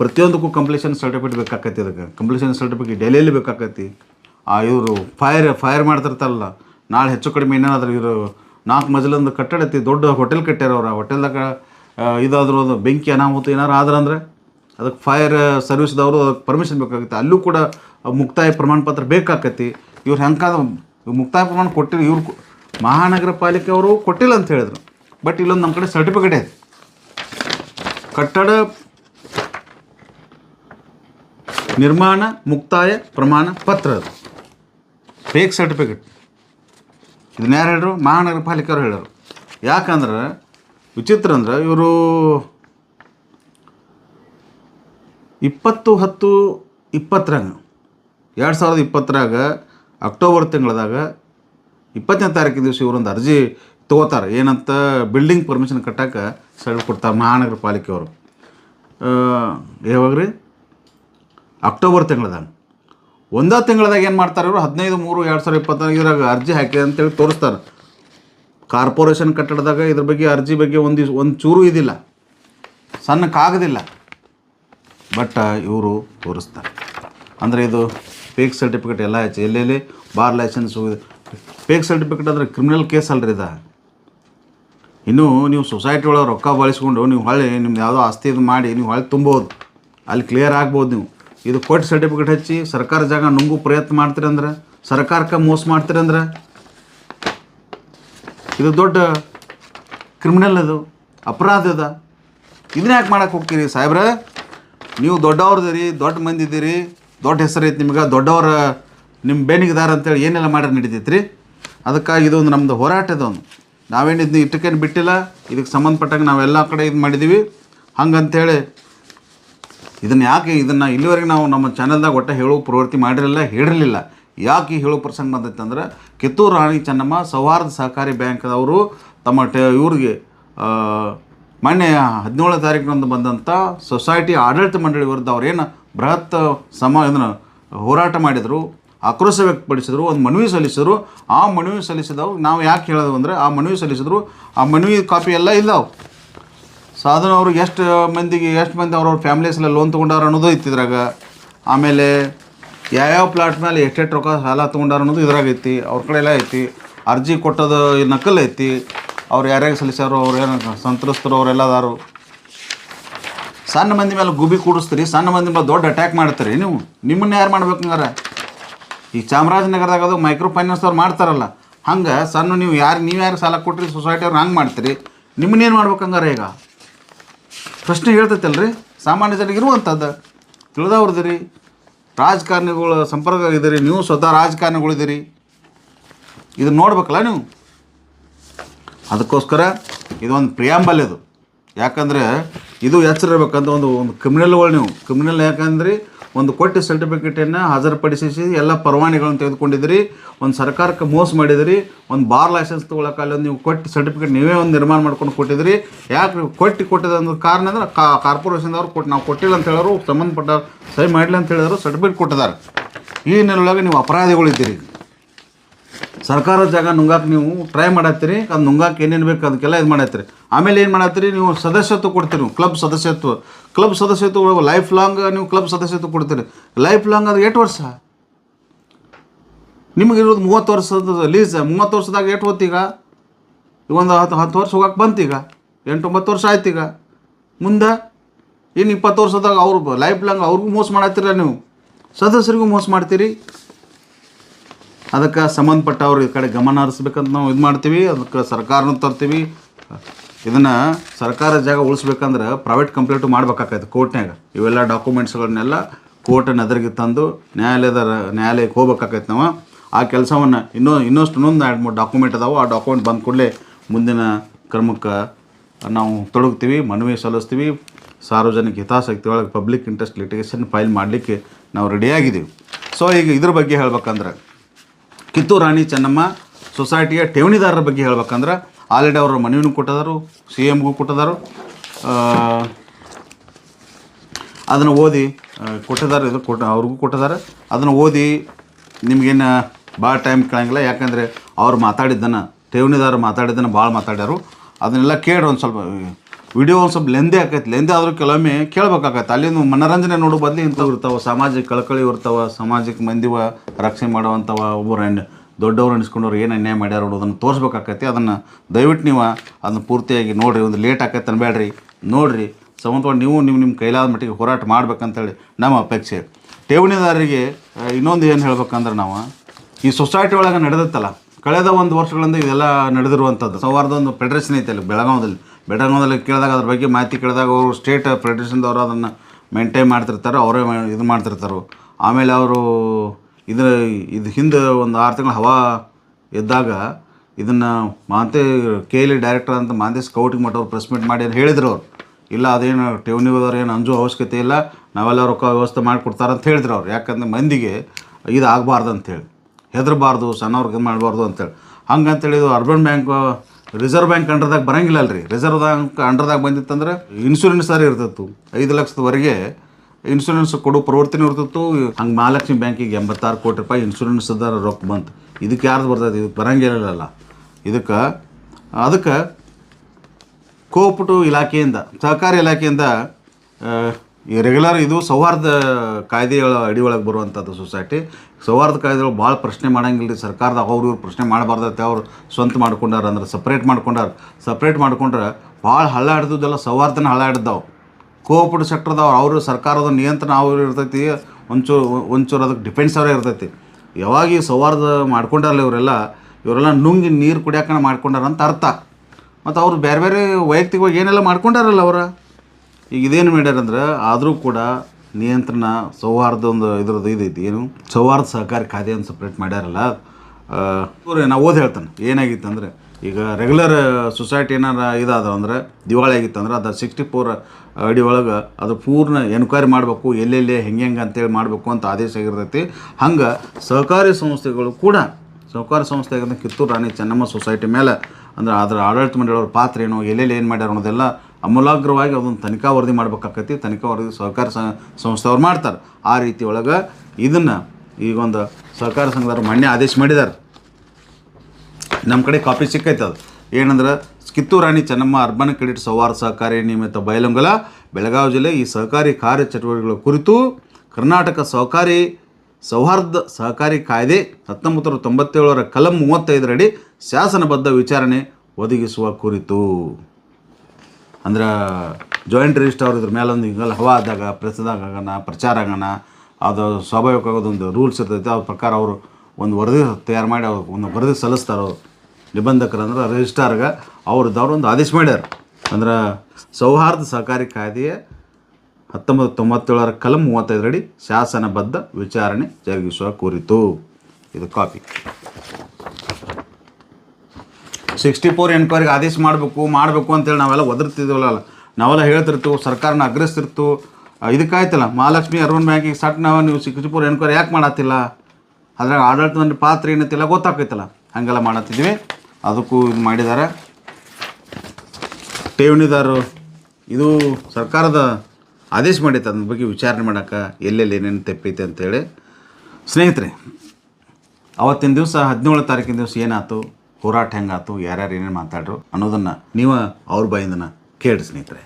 ಪ್ರತಿಯೊಂದಕ್ಕೂ ಕಂಪ್ಲೀಷನ್ ಸರ್ಟಿಫಿಕೇಟ್ ಬೇಕಾಕೈತಿ ಅದಕ್ಕೆ. ಕಂಪ್ಲೀಷನ್ ಸರ್ಟಿಫಿಕೇಟ್ ಡೆಲ್ಲಿಯಲ್ಲಿ ಬೇಕಾಕೈತಿ. ಆ ಇವರು ಫೈರ್ ಫೈರ್ ಮಾಡ್ತಿರ್ತಾರಲ್ಲ. ನಾಳೆ ಹೆಚ್ಚು ಕಡಿಮೆ ಏನಾದ್ರು ಇವರು ನಾಲ್ಕು ಮಜಲೊಂದು ಕಟ್ಟಡ ಐತಿ, ದೊಡ್ಡ ಹೋಟೆಲ್ ಕಟ್ಟ್ಯಾರ ಅವ್ರು ಆ ಹೋಟೆಲ್ದಾಗ ಇದಾದರೂ ಅದು ಬೆಂಕಿ ಅನಾಹುತ ಏನಾರು ಆದ್ರೆ ಅದಕ್ಕೆ ಫೈರ್ ಸರ್ವಿಸ್ದವರು ಅದಕ್ಕೆ ಪರ್ಮಿಷನ್ ಬೇಕಾಗುತ್ತೆ ಅಲ್ಲೂ ಕೂಡ ಮುಕ್ತಾಯ ಪ್ರಮಾಣ ಪತ್ರ ಬೇಕಾಕತಿ. ಇವ್ರು ಹೆಂಗಾದ ಮುಕ್ತಾಯ ಪ್ರಮಾಣ ಕೊಟ್ಟಿಲ್ಲ. ಇವ್ರು ಮಹಾನಗರ ಪಾಲಿಕೆ ಅವರು ಕೊಟ್ಟಿಲ್ಲ ಅಂತ ಹೇಳಿದ್ರು. ಬಟ್ ಇಲ್ಲೊಂದು ನಮ್ಮ ಕಡೆ ಸರ್ಟಿಫಿಕೇಟ್ ಐತೆ ಕಟ್ಟಡ ನಿರ್ಮಾಣ, ಮುಕ್ತಾಯ, ಪ್ರಮಾಣ ಪತ್ರ ಅದು. ಫೇಕ್ ಸರ್ಟಿಫಿಕೇಟ್ ಇದನ್ನ ಯಾರು ಹೇಳ್ರು? ಮಹಾನಗರ ಪಾಲಿಕೆಯವರು ಹೇಳೋರು ಯಾಕಂದ್ರೆ, ವಿಚಿತ್ರ ಅಂದ್ರೆ ಇವರು ಇಪ್ಪತ್ತು ಹತ್ತು ಇಪ್ಪತ್ತರಾಗ, ಎರಡು ಸಾವಿರದ ಇಪ್ಪತ್ತರಾಗ ಅಕ್ಟೋಬರ್ ತಿಂಗಳದಾಗ ಇಪ್ಪತ್ತನೇ ತಾರೀಕಿನ ದಿವಸ ಇವರೊಂದು ಅರ್ಜಿ ತೊಗೋತಾರೆ. ಏನಂತ ಬಿಲ್ಡಿಂಗ್ ಪರ್ಮಿಷನ್ ಕಟ್ಟಕ್ಕೆ ಸೆಳ್ ಕೊಡ್ತಾರೆ ಮಹಾನಗರ ಪಾಲಿಕೆಯವರು ಯಾವಾಗ ರೀ? ಅಕ್ಟೋಬರ್ ತಿಂಗಳದಾಗ. ಒಂದೇ ತಿಂಗಳದಾಗ ಏನು ಮಾಡ್ತಾರೆ ಇವರು? ಹದಿನೈದು, ಮೂರು, ಎರಡು ಸಾವಿರದ ಇದ್ರಾಗ ಅರ್ಜಿ ಹಾಕಿದೆ ಅಂತೇಳಿ ತೋರಿಸ್ತಾರೆ. ಕಾರ್ಪೊರೇಷನ್ ಕಟ್ಟಡದಾಗ ಇದ್ರ ಬಗ್ಗೆ ಅರ್ಜಿ ಬಗ್ಗೆ ಒಂದು ಒಂದು ಚೂರು ಇದಿಲ್ಲ. ಸಣ್ಣ ಕಾಗದಿಲ್ಲ. ಬಟ್ ಇವರು ತೋರಿಸ್ತಾರೆ. ಅಂದರೆ ಇದು ಫೇಕ್ ಸರ್ಟಿಫಿಕೇಟ್ ಎಲ್ಲ ಹೆಚ್ಚು ಎಲ್ಲೆಲ್ಲಿ? ಬಾರ್ ಲೈಸೆನ್ಸು ಫೇಕ್ ಸರ್ಟಿಫಿಕೇಟ್ ಅಂದರೆ ಕ್ರಿಮಿನಲ್ ಕೇಸ್ ಅಲ್ರಿ ಇದು. ಇನ್ನೂ ನೀವು ಸೊಸೈಟಿ ಒಳಗೆ ರೊಕ್ಕ ಬಳಸ್ಕೊಂಡು ನೀವು ಹೊಳ್ಳಿ ನಿಮ್ದು ಯಾವುದೋ ಆಸ್ತಿ ಇದು ಮಾಡಿ ನೀವು ಹೊಳ್ಳಿ ತುಂಬೋದು. ಅಲ್ಲಿ ಕ್ಲಿಯರ್ ಆಗ್ಬೋದು ನೀವು. ಇದು ಕೊಟ್ಟು ಸರ್ಟಿಫಿಕೇಟ್ ಹಚ್ಚಿ ಸರ್ಕಾರ ಜಾಗ ನುಂಗು ಪ್ರಯತ್ನ ಮಾಡ್ತೀರಿ ಅಂದ್ರೆ, ಸರ್ಕಾರಕ್ಕೆ ಮೋಸ ಮಾಡ್ತೀರಿ ಅಂದ್ರೆ? ಇದು ದೊಡ್ಡ ಕ್ರಿಮಿನಲ್ ಅದು, ಅಪರಾಧ ಅದ. ಇದನ್ನ ಯಾಕೆ ಮಾಡಕ್ಕೆ ಹೋಗ್ತೀರಿ ಸಾಹೇಬ್ರ? ನೀವು ದೊಡ್ಡವ್ರದಿರಿ ದೊಡ್ಡ ಮಂದಿ ಇದ್ದೀರಿ ದೊಡ್ಡ ಹೆಸರು ಐತಿ ನಿಮ್ಗೆ, ದೊಡ್ಡವರ ನಿಮ್ಮ ಬೇನಿಗಿದಾರ ಅಂತೇಳಿ ಏನೆಲ್ಲ ಮಾಡಿ ನಡೀತೈತ್ರಿ? ಅದಕ್ಕಾಗಿ ಇದೊಂದು ನಮ್ಮದು ಹೋರಾಟ ಇದೊಂದು ನಾವೇನು ಇದನ್ನ ಇಟ್ಟಕ್ಕೇನು ಬಿಟ್ಟಿಲ್ಲ? ಇದಕ್ಕೆ ಸಂಬಂಧಪಟ್ಟಂಗೆ ನಾವೆಲ್ಲ ಕಡೆ ಇದು ಮಾಡಿದ್ದೀವಿ ಹಂಗಂತೇಳಿ ಇದನ್ನು ಯಾಕೆ ಇದನ್ನು ಇಲ್ಲಿವರೆಗೆ ನಾವು ನಮ್ಮ ಚಾನಲ್ದಾಗ ಒಟ್ಟು ಹೇಳೋ ಪ್ರವೃತ್ತಿ ಮಾಡಿರಲಿಲ್ಲ, ಹೇಳಿರಲಿಲ್ಲ. ಯಾಕೆ ಈ ಹೇಳೋ ಪ್ರಸಂಗ ಬಂದೈತೆ ಅಂದ್ರೆ ಕಿತ್ತೂರು ರಾಣಿ ಚೆನ್ನಮ್ಮ ಸೌಹಾರ್ದ ಸಹಕಾರಿ ಬ್ಯಾಂಕ್ದವರು ತಮ್ಮ ಟ ಇವ್ರಿಗೆ ಮೊನ್ನೆ ಹದಿನೇಳನೇ ತಾರೀಕಿನಂದು ಬಂದಂಥ ಸೊಸೈಟಿ ಆಡಳಿತ ಮಂಡಳಿ ವಿರುದ್ಧ ಅವ್ರೇನು ಬೃಹತ್ ಸಮ ಇದನ್ನು ಹೋರಾಟ ಮಾಡಿದರು. ಆಕ್ರೋಶ ವ್ಯಕ್ತಪಡಿಸಿದ್ರು, ಒಂದು ಮನವಿ ಸಲ್ಲಿಸಿದ್ರು, ಆ ಮನವಿ ಸಲ್ಲಿಸಿದವು. ನಾವು ಯಾಕೆ ಹೇಳೋದು ಅಂದರೆ, ಆ ಮನವಿ ಸಲ್ಲಿಸಿದ್ರು, ಆ ಮನವಿ ಕಾಪಿ ಎಲ್ಲ ಇದ್ದಾವೆ ಸಾಧನ ಅವರು ಎಷ್ಟು ಮಂದಿಗೆ, ಎಷ್ಟು ಮಂದಿ ಅವ್ರವ್ರ ಫ್ಯಾಮಿಲೀಸೆಲ್ಲ ಲೋನ್ ತೊಗೊಂಡಾರ ಅನ್ನೋದು ಐತಿ ಇದ್ರಾಗ. ಆಮೇಲೆ ಯಾವ್ಯಾವ ಪ್ಲಾಟ್ ಮೇಲೆ ಎಷ್ಟೆಷ್ಟು ರೊಕ್ಕ ಸಾಲ ತೊಗೊಂಡಾರ ಅನ್ನೋದು ಇದ್ರಾಗ ಐತಿ, ಅವ್ರ ಕಡೆ ಎಲ್ಲ ಐತಿ. ಅರ್ಜಿ ಕೊಟ್ಟದ ನಕಲ್ ಐತಿ. ಅವ್ರು ಯಾರ್ಯಾರು ಸಲ್ಲಿಸ್ಯಾರೋ, ಅವ್ರು ಏನು ಸಂತ್ರಸ್ತರು ಅವರೆಲ್ಲ ಅದಾರು. ಸಣ್ಣ ಮಂದಿ ಮೇಲೆ ಗುಬಿ ಕೂಡಿಸ್ತೀರಿ, ಸಣ್ಣ ಮಂದಿ ಮೇಲೆ ದೊಡ್ಡ ಅಟ್ಯಾಕ್ ಮಾಡ್ತೀರಿ ನೀವು. ನಿಮ್ಮನ್ನ ಯಾರು ಮಾಡ್ಬೇಕು ಈ ಚಾಮರಾಜನಗರದಾಗ ಅದು ಮೈಕ್ರೋ ಫೈನಾನ್ಸ್ ಅವ್ರು ಮಾಡ್ತಾರಲ್ಲ, ಹಂಗೆ ಸಣ್ಣ ನೀವು ಯಾರು ನೀವು ಯಾರು ಸಾಲ ಕೊಟ್ರಿ ಸೊಸೈಟಿಯವ್ರು ಹಂಗೆ ಮಾಡ್ತೀರಿ, ನಿಮ್ಮನ್ನೇನು ಮಾಡ್ಬೇಕು ಹಂಗಾರೆ ಈಗ? ಪ್ರಶ್ನೆ ಹೇಳ್ತೈತಲ್ರಿ, ಸಾಮಾನ್ಯ ಜನರಿಗೆ ಇರುವಂಥದ್ದು ರೀ ರಾಜಕಾರಣಿಗಳ ಸಂಪರ್ಕ ಇದ್ದೀರಿ ನೀವು ಸ್ವತಃ ರಾಜಕಾರಣಿಗಳಿದ್ದೀರಿ ಇದನ್ನು ನೋಡ್ಬೇಕಲ್ಲ ನೀವು? ಅದಕ್ಕೋಸ್ಕರ ಇದೊಂದು ಪ್ರಿಯಾಂಬಲ್ ಇದು. ಯಾಕಂದರೆ ಇದು ಎಚ್ಚರಿರ್ಬೇಕಂತ ಒಂದು ಒಂದು ಕ್ರಿಮಿನಲ್ಗಳು ನೀವು. ಕ್ರಿಮಿನಲ್ ಯಾಕಂದ್ರೆ ಒಂದು ಕೊಟ್ಟು ಸರ್ಟಿಫಿಕೇಟನ್ನು ಹಾಜರುಪಡಿಸಿ ಎಲ್ಲ ಪರವಾನಿಗಳನ್ನು ತೆಗೆದುಕೊಂಡಿದ್ದೀರಿ. ಒಂದು ಸರ್ಕಾರಕ್ಕೆ ಮೋಸ ಮಾಡಿದಿರಿ ಒಂದು ಬಾರ್ ಲೈಸೆನ್ಸ್ ತೊಗೊಳಕ್ಕೆ ಅಲ್ಲಿ ಒಂದು ನೀವು ಕೊಟ್ಟು ಸರ್ಟಿಫಿಕೇಟ್ ನೀವೇ ಒಂದು ನಿರ್ಮಾಣ ಮಾಡ್ಕೊಂಡು ಕೊಟ್ಟಿದ್ದೀರಿ. ಯಾಕೆ ಕೊಟ್ಟು ಕೊಟ್ಟಿದ ಕಾರಣ ಅಂದ್ರೆ ಕಾ ಕಾರ್ಪೊರೇಷನ್ದವ್ರು ಕೊಟ್ಟು ನಾವು ಕೊಟ್ಟಿಲ್ಲ ಅಂತ ಹೇಳೋರು ಸಂಬಂಧಪಟ್ಟ ಸಹಿ ಮಾಡಲಿ ಅಂತ ಹೇಳಿದ್ರು ಸರ್ಟಿಫಿಕೇಟ್ ಕೊಟ್ಟಿದ್ದಾರೆ. ಈ ನೆಲೆಯೊಳಗೆ ನೀವು ಅಪರಾಧಿಗಳಿದ್ದೀರಿ ಸರ್ಕಾರದ ಜಾಗ ನುಂಗಾಕ ನೀವು ಟ್ರೈ ಮಾಡತ್ತೀರಿ, ಅದು ನುಂಗಾಕ ಏನೇನು ಬೇಕು ಅದಕ್ಕೆಲ್ಲ ಇದು ಮಾಡತ್ತೀರಿ. ಆಮೇಲೆ ಏನು ಮಾಡತ್ತೀರಿ, ನೀವು ಸದಸ್ಯತ್ವ ಕೊಡ್ತೀರಿ ನೀವು ಕ್ಲಬ್ ಸದಸ್ಯತ್ವ. ಕ್ಲಬ್ ಸದಸ್ಯತ್ವ ಲೈಫ್ ಲಾಂಗ್ ನೀವು ಕ್ಲಬ್ ಸದಸ್ಯತ್ವ ಕೊಡ್ತೀರಿ. ಲೈಫ್ ಲಾಂಗ್ ಅದು ಎಷ್ಟು ವರ್ಷ? ನಿಮಗಿರೋದು ಮೂವತ್ತು ವರ್ಷದ ಲೀಸ್ ಮೂವತ್ತು ವರ್ಷದಾಗ ಎಷ್ಟು ಹೊತ್ತೀಗ ಒಂದು ಹತ್ತು ಹತ್ತು ವರ್ಷ ಹೋಗಕ್ಕೆ ಬಂತೀಗ ಈಗ? ಎಂಟು ಒಂಬತ್ತು ವರ್ಷ ಆಯ್ತು ಈಗ? ಮುಂದೆ? ಇನ್ನು ಇಪ್ಪತ್ತು ವರ್ಷದಾಗ ಅವ್ರು ಲೈಫ್ ಲಾಂಗ್ ಅವ್ರಿಗೂ ಮೋಸ ಮಾಡತ್ತೀರ ನೀವು? ಸದಸ್ಯರಿಗೂ ಮೋಸ ಮಾಡ್ತೀರಿ? ಅದಕ್ಕೆ ಸಂಬಂಧಪಟ್ಟವ್ರು ಈ ಕಡೆ ಗಮನ ಹರಿಸ್ಬೇಕಂತ ನಾವು ಇದು ಮಾಡ್ತೀವಿ, ಅದಕ್ಕೆ ಸರ್ಕಾರನೂ ತರ್ತೀವಿ. ಇದನ್ನು ಸರ್ಕಾರ ಜಾಗ ಉಳಿಸ್ಬೇಕಂದ್ರೆ ಪ್ರೈವೇಟ್ ಕಂಪ್ಲೇಂಟು ಮಾಡ್ಬೇಕಾಗೈತೆ ಕೋರ್ಟ್ನಾಗ ಇವೆಲ್ಲ ಡಾಕ್ಯುಮೆಂಟ್ಸ್ಗಳನ್ನೆಲ್ಲ ಕೋರ್ಟನ್ನು ಎದುರಿಗೆ ತಂದು ನ್ಯಾಯಾಲಯದ ನ್ಯಾಯಾಲಯಕ್ಕೆ ಹೋಗ್ಬೇಕಾಗೈತೆ ನಾವು. ಆ ಕೆಲಸವನ್ನು ಇನ್ನೂ, ಇನ್ನಷ್ಟು ಇನ್ನೊಂದು ಎರಡು ಮೂರು ಡಾಕ್ಯುಮೆಂಟ್ ಅದಾವೆ, ಆ ಡಾಕ್ಯುಮೆಂಟ್ ಬಂದ ಕೂಡಲೇ ಮುಂದಿನ ಕ್ರಮಕ್ಕೆ ನಾವು ತೊಡಗ್ತೀವಿ, ಮನವಿ ಸಲ್ಲಿಸ್ತೀವಿ. ಸಾರ್ವಜನಿಕ ಹಿತಾಸಕ್ತಿ ಒಳಗೆ ಪಬ್ಲಿಕ್ ಇಂಟ್ರೆಸ್ಟ್ ಲಿಟಿಗೇಷನ್ ಫೈಲ್ ಮಾಡಲಿಕ್ಕೆ ನಾವು ರೆಡಿಯಾಗಿದ್ದೀವಿ ಸೊ ಈಗ ಇದ್ರ ಬಗ್ಗೆ ಹೇಳ್ಬೇಕಂದ್ರೆ ಕಿತ್ತೂರು ರಾಣಿ ಚೆನ್ನಮ್ಮ ಸೊಸೈಟಿಯ ಠೇವಣಿದಾರರ ಬಗ್ಗೆ ಹೇಳ್ಬೇಕಂದ್ರೆ ಆಲ್ರೆಡಿ ಅವರು ಮನವಿನೂ ಕೊಟ್ಟಿದ್ದಾರೆ ಸಿ ಎಮ್ಗೂ ಕೊಟ್ಟಿದ್ದಾರೆ ಅದನ್ನು ಓದಿ ಕೊಟ್ಟಿದ್ದಾರೆ, ಇದು ಕೊಟ್ಟ, ಅವ್ರಿಗೂ ಕೊಟ್ಟಿದ್ದಾರೆ. ಅದನ್ನು ಓದಿ ನಿಮಗೇನು ಭಾಳ ಟೈಮ್ ಕೇಳಂಗಿಲ್ಲ, ಯಾಕಂದರೆ ಅವ್ರು ಮಾತಾಡಿದ್ದನ್ನು, ಠೇವಣಿದಾರರು ಮಾತಾಡಿದ್ದನ್ನು ಭಾಳ ಮಾತಾಡ್ಯಾರು. ಅದನ್ನೆಲ್ಲ ಕೇಳಿ ಒಂದು ಸ್ವಲ್ಪ ವಿಡಿಯೋ ಒಂದು ಸ್ವಲ್ಪ ಲೆಂದೇ ಆಕೈತಿ. ಲೆಂದೇ ಆದರೂ ಕೆಲವೊಮ್ಮೆ ಕೇಳಬೇಕಾಗತ್ತೆ. ಅಲ್ಲಿಂದ ಮನರಂಜನೆ ನೋಡೋ ಬದಲು ಇಂಥವು ಇರ್ತಾವೆ ಸಾಮಾಜಿಕ ಕಳಕಳಿ ಇರ್ತಾವೆ ಸಾಮಾಜಿಕ ಮಂದಿವ ರಕ್ಷಣೆ ಮಾಡುವಂಥವ ಒಬ್ಬರು ಹೆಣ್ಣು ದೊಡ್ಡವ್ರು ಅನಿಸ್ಕೊಂಡವ್ರು ಏನು ಅನ್ಯಾಯ ಮಾಡ್ಯಾರ ಅನ್ನೋದನ್ನು ತೋರಿಸ್ಬೇಕಾಕೈತಿ ಅದನ್ನು ದಯವಿಟ್ಟು ನೀವು ಅದನ್ನು ಪೂರ್ತಿಯಾಗಿ ನೋಡಿರಿ. ಒಂದು ಲೇಟ್ ಆಕೈತೆ ಅನ್ಬೇಡ್ರಿ ನೋಡಿರಿ. ಸಮಂತವಾಗಿ ನೀವು ನಿಮ್ಮ ನಿಮ್ಮ ಕೈಲಾದ ಮಟ್ಟಿಗೆ ಹೋರಾಟ ಮಾಡ್ಬೇಕಂತೇಳಿ ನಮ್ಮ ಅಪೇಕ್ಷೆ. ಠೇವಣಿದಾರರಿಗೆ ಇನ್ನೊಂದು ಏನು ಹೇಳ್ಬೇಕಂದ್ರೆ ನಾವು, ಈ ಸೊಸೈಟಿ ಒಳಗೆ ನಡೆದತ್ತಲ್ಲ, ಕಳೆದ ಒಂದು ವರ್ಷಗಳಿಂದ ಇದೆಲ್ಲ ನಡೆದಿರುವಂಥದ್ದು ಸೌಹಾರ್ದ ಒಂದು ಫೆಡರೇಷನ್ ಐತೆ ಅಲ್ಲಿ, ಬೆಳಗಾವದಲ್ಲಿ. ಬೆಳಗಾವದಲ್ಲಿ ಕೇಳಿದಾಗ ಅದ್ರ ಬಗ್ಗೆ ಮಾಹಿತಿ ಕೇಳಿದಾಗ ಅವರು ಸ್ಟೇಟ್ ಫೆಡರೇಷನ್ದವರು ಅದನ್ನು ಮೇಂಟೈನ್ ಮಾಡ್ತಿರ್ತಾರೆ, ಅವರೇ ಇದು ಮಾಡ್ತಿರ್ತಾರೆ. ಆಮೇಲೆ ಅವರು ಇದರ ಇದು ಹಿಂದೆ ಒಂದು ಆರು ತಿಂಗಳು ಹವಾ ಇದ್ದಾಗ ಇದನ್ನು ಮಾಂತೆ ಕೆ ಎಲ್ ಡೈರೆಕ್ಟರ್ ಅಂತ ಮಾಂತೆ ಸ್ಕೌಟಿಂಗ್ ಮಠ ಅವ್ರು ಪ್ರೆಸ್ ಮೀಟ್ ಮಾಡಿ ಅಂತ ಹೇಳಿದ್ರು ಅವ್ರು. ಇಲ್ಲ, ಅದೇನು ಠೇವಣಿ ಹೋದವ್ರು ಏನು ಅಂಜು ಅವಶ್ಯಕತೆ ಇಲ್ಲ, ನಾವೆಲ್ಲ ರೊಕ್ಕ ವ್ಯವಸ್ಥೆ ಮಾಡಿಕೊಡ್ತಾರೆ ಅಂತ ಹೇಳಿದ್ರು ಅವ್ರು. ಯಾಕಂದ್ರೆ ಮಂದಿಗೆ ಇದು ಆಗಬಾರ್ದು ಅಂತೇಳಿ ಹೆದರಬಾರ್ದು, ಸಣ್ಣವ್ರಿಗೆ ಮಾಡಬಾರ್ದು ಅಂತೇಳಿ ಹಂಗಂತೇಳಿ ಇದು ಅರ್ಬನ್ ಬ್ಯಾಂಕ್ ರಿಸರ್ವ್ ಬ್ಯಾಂಕ್ ಅಂಡರ್ದಾಗ ಬರಂಗಿಲ್ಲ ಅಲ್ರಿ. ರಿಸರ್ವ್ ಬ್ಯಾಂಕ್ ಅಂಡರ್ದಾಗ ಬಂದಿತ್ತಂದ್ರೆ ಇನ್ಶೂರೆನ್ಸ್ ಸಾರಿ ಇರ್ತಿತ್ತು. ಐದು ಲಕ್ಷದವರೆಗೆ ಇನ್ಶೂರೆನ್ಸ್ ಕೊಡೋ ಪ್ರವೃತ್ತಿನೂ ಇರ್ತಿತ್ತು. ಹಂಗೆ ಮಹಾಲಕ್ಷ್ಮಿ ಬ್ಯಾಂಕಿಗೆ ಎಂಬತ್ತಾರು ಕೋಟಿ ರೂಪಾಯಿ ಇನ್ಶೂರೆನ್ಸ್ ರೊಕ್ಕ ಬಂತು. ಇದಕ್ಕೆ ಯಾರ್ದು ಬರ್ತೈತೆ? ಇದಕ್ಕೆ ಬರಂಗಿರಲಿಲ್ಲ ಇದಕ್ಕೆ, ಅದಕ್ಕೆ ಕೋಪಟು ಇಲಾಖೆಯಿಂದ, ಸಹಕಾರಿ ಇಲಾಖೆಯಿಂದ ಈ ರೆಗ್ಯುಲರ್ ಇದು ಸೌಹಾರ್ದ ಕಾಯ್ದೆಗಳ ಅಡಿ ಒಳಗೆ ಬರುವಂಥದ್ದು ಸೊಸೈಟಿ ಸೌಹಾರ್ದ ಕಾಯ್ದೆಗಳು ಭಾಳ ಪ್ರಶ್ನೆ ಮಾಡಂಗಿಲ್ಲ ರೀ ಸರ್ಕಾರದ ಅವ್ರು ಇವ್ರು ಪ್ರಶ್ನೆ ಮಾಡಬಾರ್ದೈತೆ. ಅವ್ರು ಸ್ವಂತ ಮಾಡ್ಕೊಂಡಾರ ಅಂದ್ರೆ ಸಪ್ರೇಟ್ ಮಾಡ್ಕೊಂಡಾರ. ಸಪ್ರೇಟ್ ಮಾಡ್ಕೊಂಡ್ರೆ ಭಾಳ ಹಳ್ಳ ಹಿಡ್ದಲ್ಲ ಸೌಹಾರ್ದನ ಹಳ್ಳ ಹಿಡ್ದವು. ಕೋಪಡ್ ಸೆಕ್ಟರ್ದವ್ರು ಅವರು ಸರ್ಕಾರದ ನಿಯಂತ್ರಣ ಅವ್ರು ಇರ್ತೈತಿ. ಒಂಚೂರು ಒಂಚೂರು ಅದಕ್ಕೆ ಡಿಪೆಂಡ್ಸ್ ಅವರೇ ಇರ್ತೈತಿ. ಯಾವಾಗ ಈ ಸೌಹಾರ್ದ ಮಾಡ್ಕೊಂಡಾರಲ್ಲ ಇವರೆಲ್ಲ ಇವರೆಲ್ಲ ನುಂಗಿ ನೀರು ಕುಡಿಯಾಕನ ಮಾಡ್ಕೊಂಡಾರ ಅಂತ ಅರ್ಥ. ಮತ್ತು ಅವ್ರು ಬೇರೆ ಬೇರೆ ವೈಯಕ್ತಿಕವಾಗಿ ಏನೆಲ್ಲ ಮಾಡ್ಕೊಂಡಾರಲ್ಲ ಅವ್ರ? ಈಗ ಇದೇನು ಮಾಡ್ಯಾರಂದ್ರೆ ಆದರೂ ಕೂಡ ನಿಯಂತ್ರಣ ಸೌಹಾರ್ದ ಒಂದು ಇದ್ರದ್ದು ಇದೈತಿ. ಏನು? ಸೌಹಾರ್ದ ಸಹಕಾರಿ ಅಂತ ಸಪ್ರೇಟ್ ಮಾಡ್ಯಾರಲ್ಲ. ಆ, ಇವ್ರು ನಾ ಓದಿ ಹೇಳ್ತಾನೆ. ಏನಾಗಿತ್ತು ಅಂದರೆ ಈಗ ರೆಗ್ಯುಲರ್ ಸೊಸೈಟಿ ಏನಾರ ಇದಾದ ಅಂದ್ರೆ ದಿವಾಳಿ ಆಗಿತ್ತು ಅಂದ್ರೆ ಅದು ಸಿಕ್ಸ್ಟಿ ಫೋರ್ ಅಡಿ ಒಳಗೆ ಅದು ಪೂರ್ಣ ಎನ್ಕ್ವೈರಿ ಮಾಡಬೇಕು ಎಲ್ಲೆಲ್ಲಿ ಹೆಂಗೆ ಹೆಂಗೆ ಅಂತೇಳಿ ಮಾಡಬೇಕು ಅಂತ ಆದೇಶ ಆಗಿರ್ತೈತಿ. ಹಂಗೆ ಸಹಕಾರಿ ಸಂಸ್ಥೆಗಳು ಕೂಡ ಸಹಕಾರ ಸಂಸ್ಥೆ ಆಗಿದ್ದ ಕಿತ್ತೂರು ರಾಣಿ ಚೆನ್ನಮ್ಮ ಸೊಸೈಟಿ ಮೇಲೆ ಅಂದ್ರೆ ಅದರ ಆಡಳಿತ ಮಂಡಳಿಯವ್ರ ಪಾತ್ರ ಏನು ಎಲ್ಲೆಲ್ಲಿ ಏನು ಮಾಡ್ಯಾರ ಅನ್ನೋದೆಲ್ಲ ಅಮೂಲಾಗ್ರವಾಗಿ ಅದೊಂದು ತನಿಖಾ ವರದಿ ಮಾಡ್ಬೇಕಾಕತಿ ತನಿಖಾ ವರದಿ ಸಹಕಾರ ಸಂಸ್ಥೆಯವ್ರು ಮಾಡ್ತಾರೆ. ಆ ರೀತಿ ಒಳಗೆ ಇದನ್ನು ಈಗ ಒಂದು ಸಹಕಾರ ಸಂಘದವ್ರು ಮೊನ್ನೆ ಆದೇಶ ಮಾಡಿದ್ದಾರೆ ನಮ್ಮ ಕಡೆ ಕಾಪಿ ಸಿಕ್ಕೈತೆ ಅದು. ಏನಂದ್ರೆ, ಕಿತ್ತೂರು ರಾಣಿ ಚೆನ್ನಮ್ಮ ಅರ್ಬನ್ ಕ್ರೆಡಿಟ್ ಸೌಹಾರ್ದ ಸಹಕಾರಿ ನಿಯಮಿತ ಬಯಲಂಗಲ, ಬೆಳಗಾವಿ ಜಿಲ್ಲೆ ಈ ಸಹಕಾರಿ ಕಾರ್ಯ ಚಟುವಟಿಕೆಗಳ ಕುರಿತು ಕರ್ನಾಟಕ ಸಹಕಾರಿ ಸೌಹಾರ್ದ ಸಹಕಾರಿ ಕಾಯ್ದೆ ಹತ್ತೊಂಬತ್ತು ನೂರ ತೊಂಬತ್ತೇಳರ ಕಲಂ ಮೂವತ್ತೈದರಡಿ ಶಾಸನಬದ್ಧ ವಿಚಾರಣೆ ಒದಗಿಸುವ ಕುರಿತು. ಅಂದ್ರೆ ಜಾಯಿಂಟ್ ರಿಜಿಸ್ಟರ್ ಅವ್ರ ಇದ್ರ ಒಂದು ಹಿಂಗೆಲ್ಲ ಹವಾ ಆದಾಗ ಪ್ರೆಸ್ದಾಗ ಆಗೋಣ, ಪ್ರಚಾರ ಆಗೋಣ, ಅದು ಸ್ವಾಭಾವಿಕವಾಗೋದೊಂದು ರೂಲ್ಸ್ ಇರ್ತೈತೆ. ಅದ್ರ ಪ್ರಕಾರ ಅವರು ಒಂದು ವರದಿ ತಯಾರು ಮಾಡಿ ಅವ್ರು ಒಂದು ವರದಿ ಸಲ್ಲಿಸ್ತಾರೆ ಅವರು. ನಿಬಂಧಕರು ಅಂದ್ರೆ ರಿಜಿಸ್ಟಾರ್ಗೆ ಅವ್ರದ್ದವ್ರು ಒಂದು ಆದೇಶ ಮಾಡ್ಯಾರ. ಅಂದ್ರೆ ಸೌಹಾರ್ದ ಸಹಕಾರಿ ಕಾಯ್ದೆಯ ಹತ್ತೊಂಬತ್ತು ತೊಂಬತ್ತೇಳರ ಕಲಂ ಮೂವತ್ತೈದರಡಿ ಶಾಸನಬದ್ಧ ವಿಚಾರಣೆ ಜರುಗಿಸುವ ಕುರಿತು. ಇದು ಕಾಪಿ ಸಿಕ್ಸ್ಟಿ ಫೋರ್ ಎನ್ಕ್ವೈರಿಗೆ ಆದೇಶ ಮಾಡಬೇಕು ಮಾಡಬೇಕು ಅಂತೇಳಿ ನಾವೆಲ್ಲ ಒದರ್ತಿದ್ವಲ್ಲ. ನಾವೆಲ್ಲ ಹೇಳ್ತಿರ್ತು ಸರ್ಕಾರನ ಅಗ್ರಸ್ತಿರ್ತು ಇದಕ್ಕಾಯ್ತಲ್ಲ. ಮಹಾಲಕ್ಷ್ಮಿ ಅರ್ಬನ್ ಬ್ಯಾಂಕಿಗೆ ಸಟ್ ನಾವು ನೀವು ಸಿಕ್ಸ್ಟಿ ಫೋರ್ ಎನ್ಕ್ವೈರಿ ಯಾಕೆ ಮಾಡತ್ತಿಲ್ಲ ಅದ್ರಾಗ ಆಡಳಿತದ ಪಾತ್ರ ಏನತ್ತಿಲ್ಲ ಗೊತ್ತಾಕೈತಲ್ಲ ಹಾಗೆಲ್ಲ ಮಾಡತ್ತಿದ್ವಿ ಅದಕ್ಕೂ ಇದು ಮಾಡಿದ್ದಾರೆ ಠೇವಣಿದಾರರು ಇದು ಸರ್ಕಾರದ ಆದೇಶ ಮಾಡೈತೆ ಅದ್ರ ಬಗ್ಗೆ ವಿಚಾರಣೆ ಮಾಡೋಕೆ ಎಲ್ಲೆಲ್ಲಿ ಏನೇನು ತೆಪ್ಪೈತೆ ಅಂತೇಳಿ. ಸ್ನೇಹಿತರೆ, ಅವತ್ತಿನ ದಿವಸ ಹದಿನೇಳು ತಾರೀಕಿನ ದಿವಸ ಏನಾಯ್ತು? ಹೋರಾಟ ಹೆಂಗಾತು ಯಾರ್ಯಾರು ಏನೇನು ಮಾತಾಡ್ರು ಅನ್ನೋದನ್ನು ನೀವು ಅವ್ರ ಬಾಯಿಂದನ ಕೇಳಿ ಸ್ನೇಹಿತರೆ.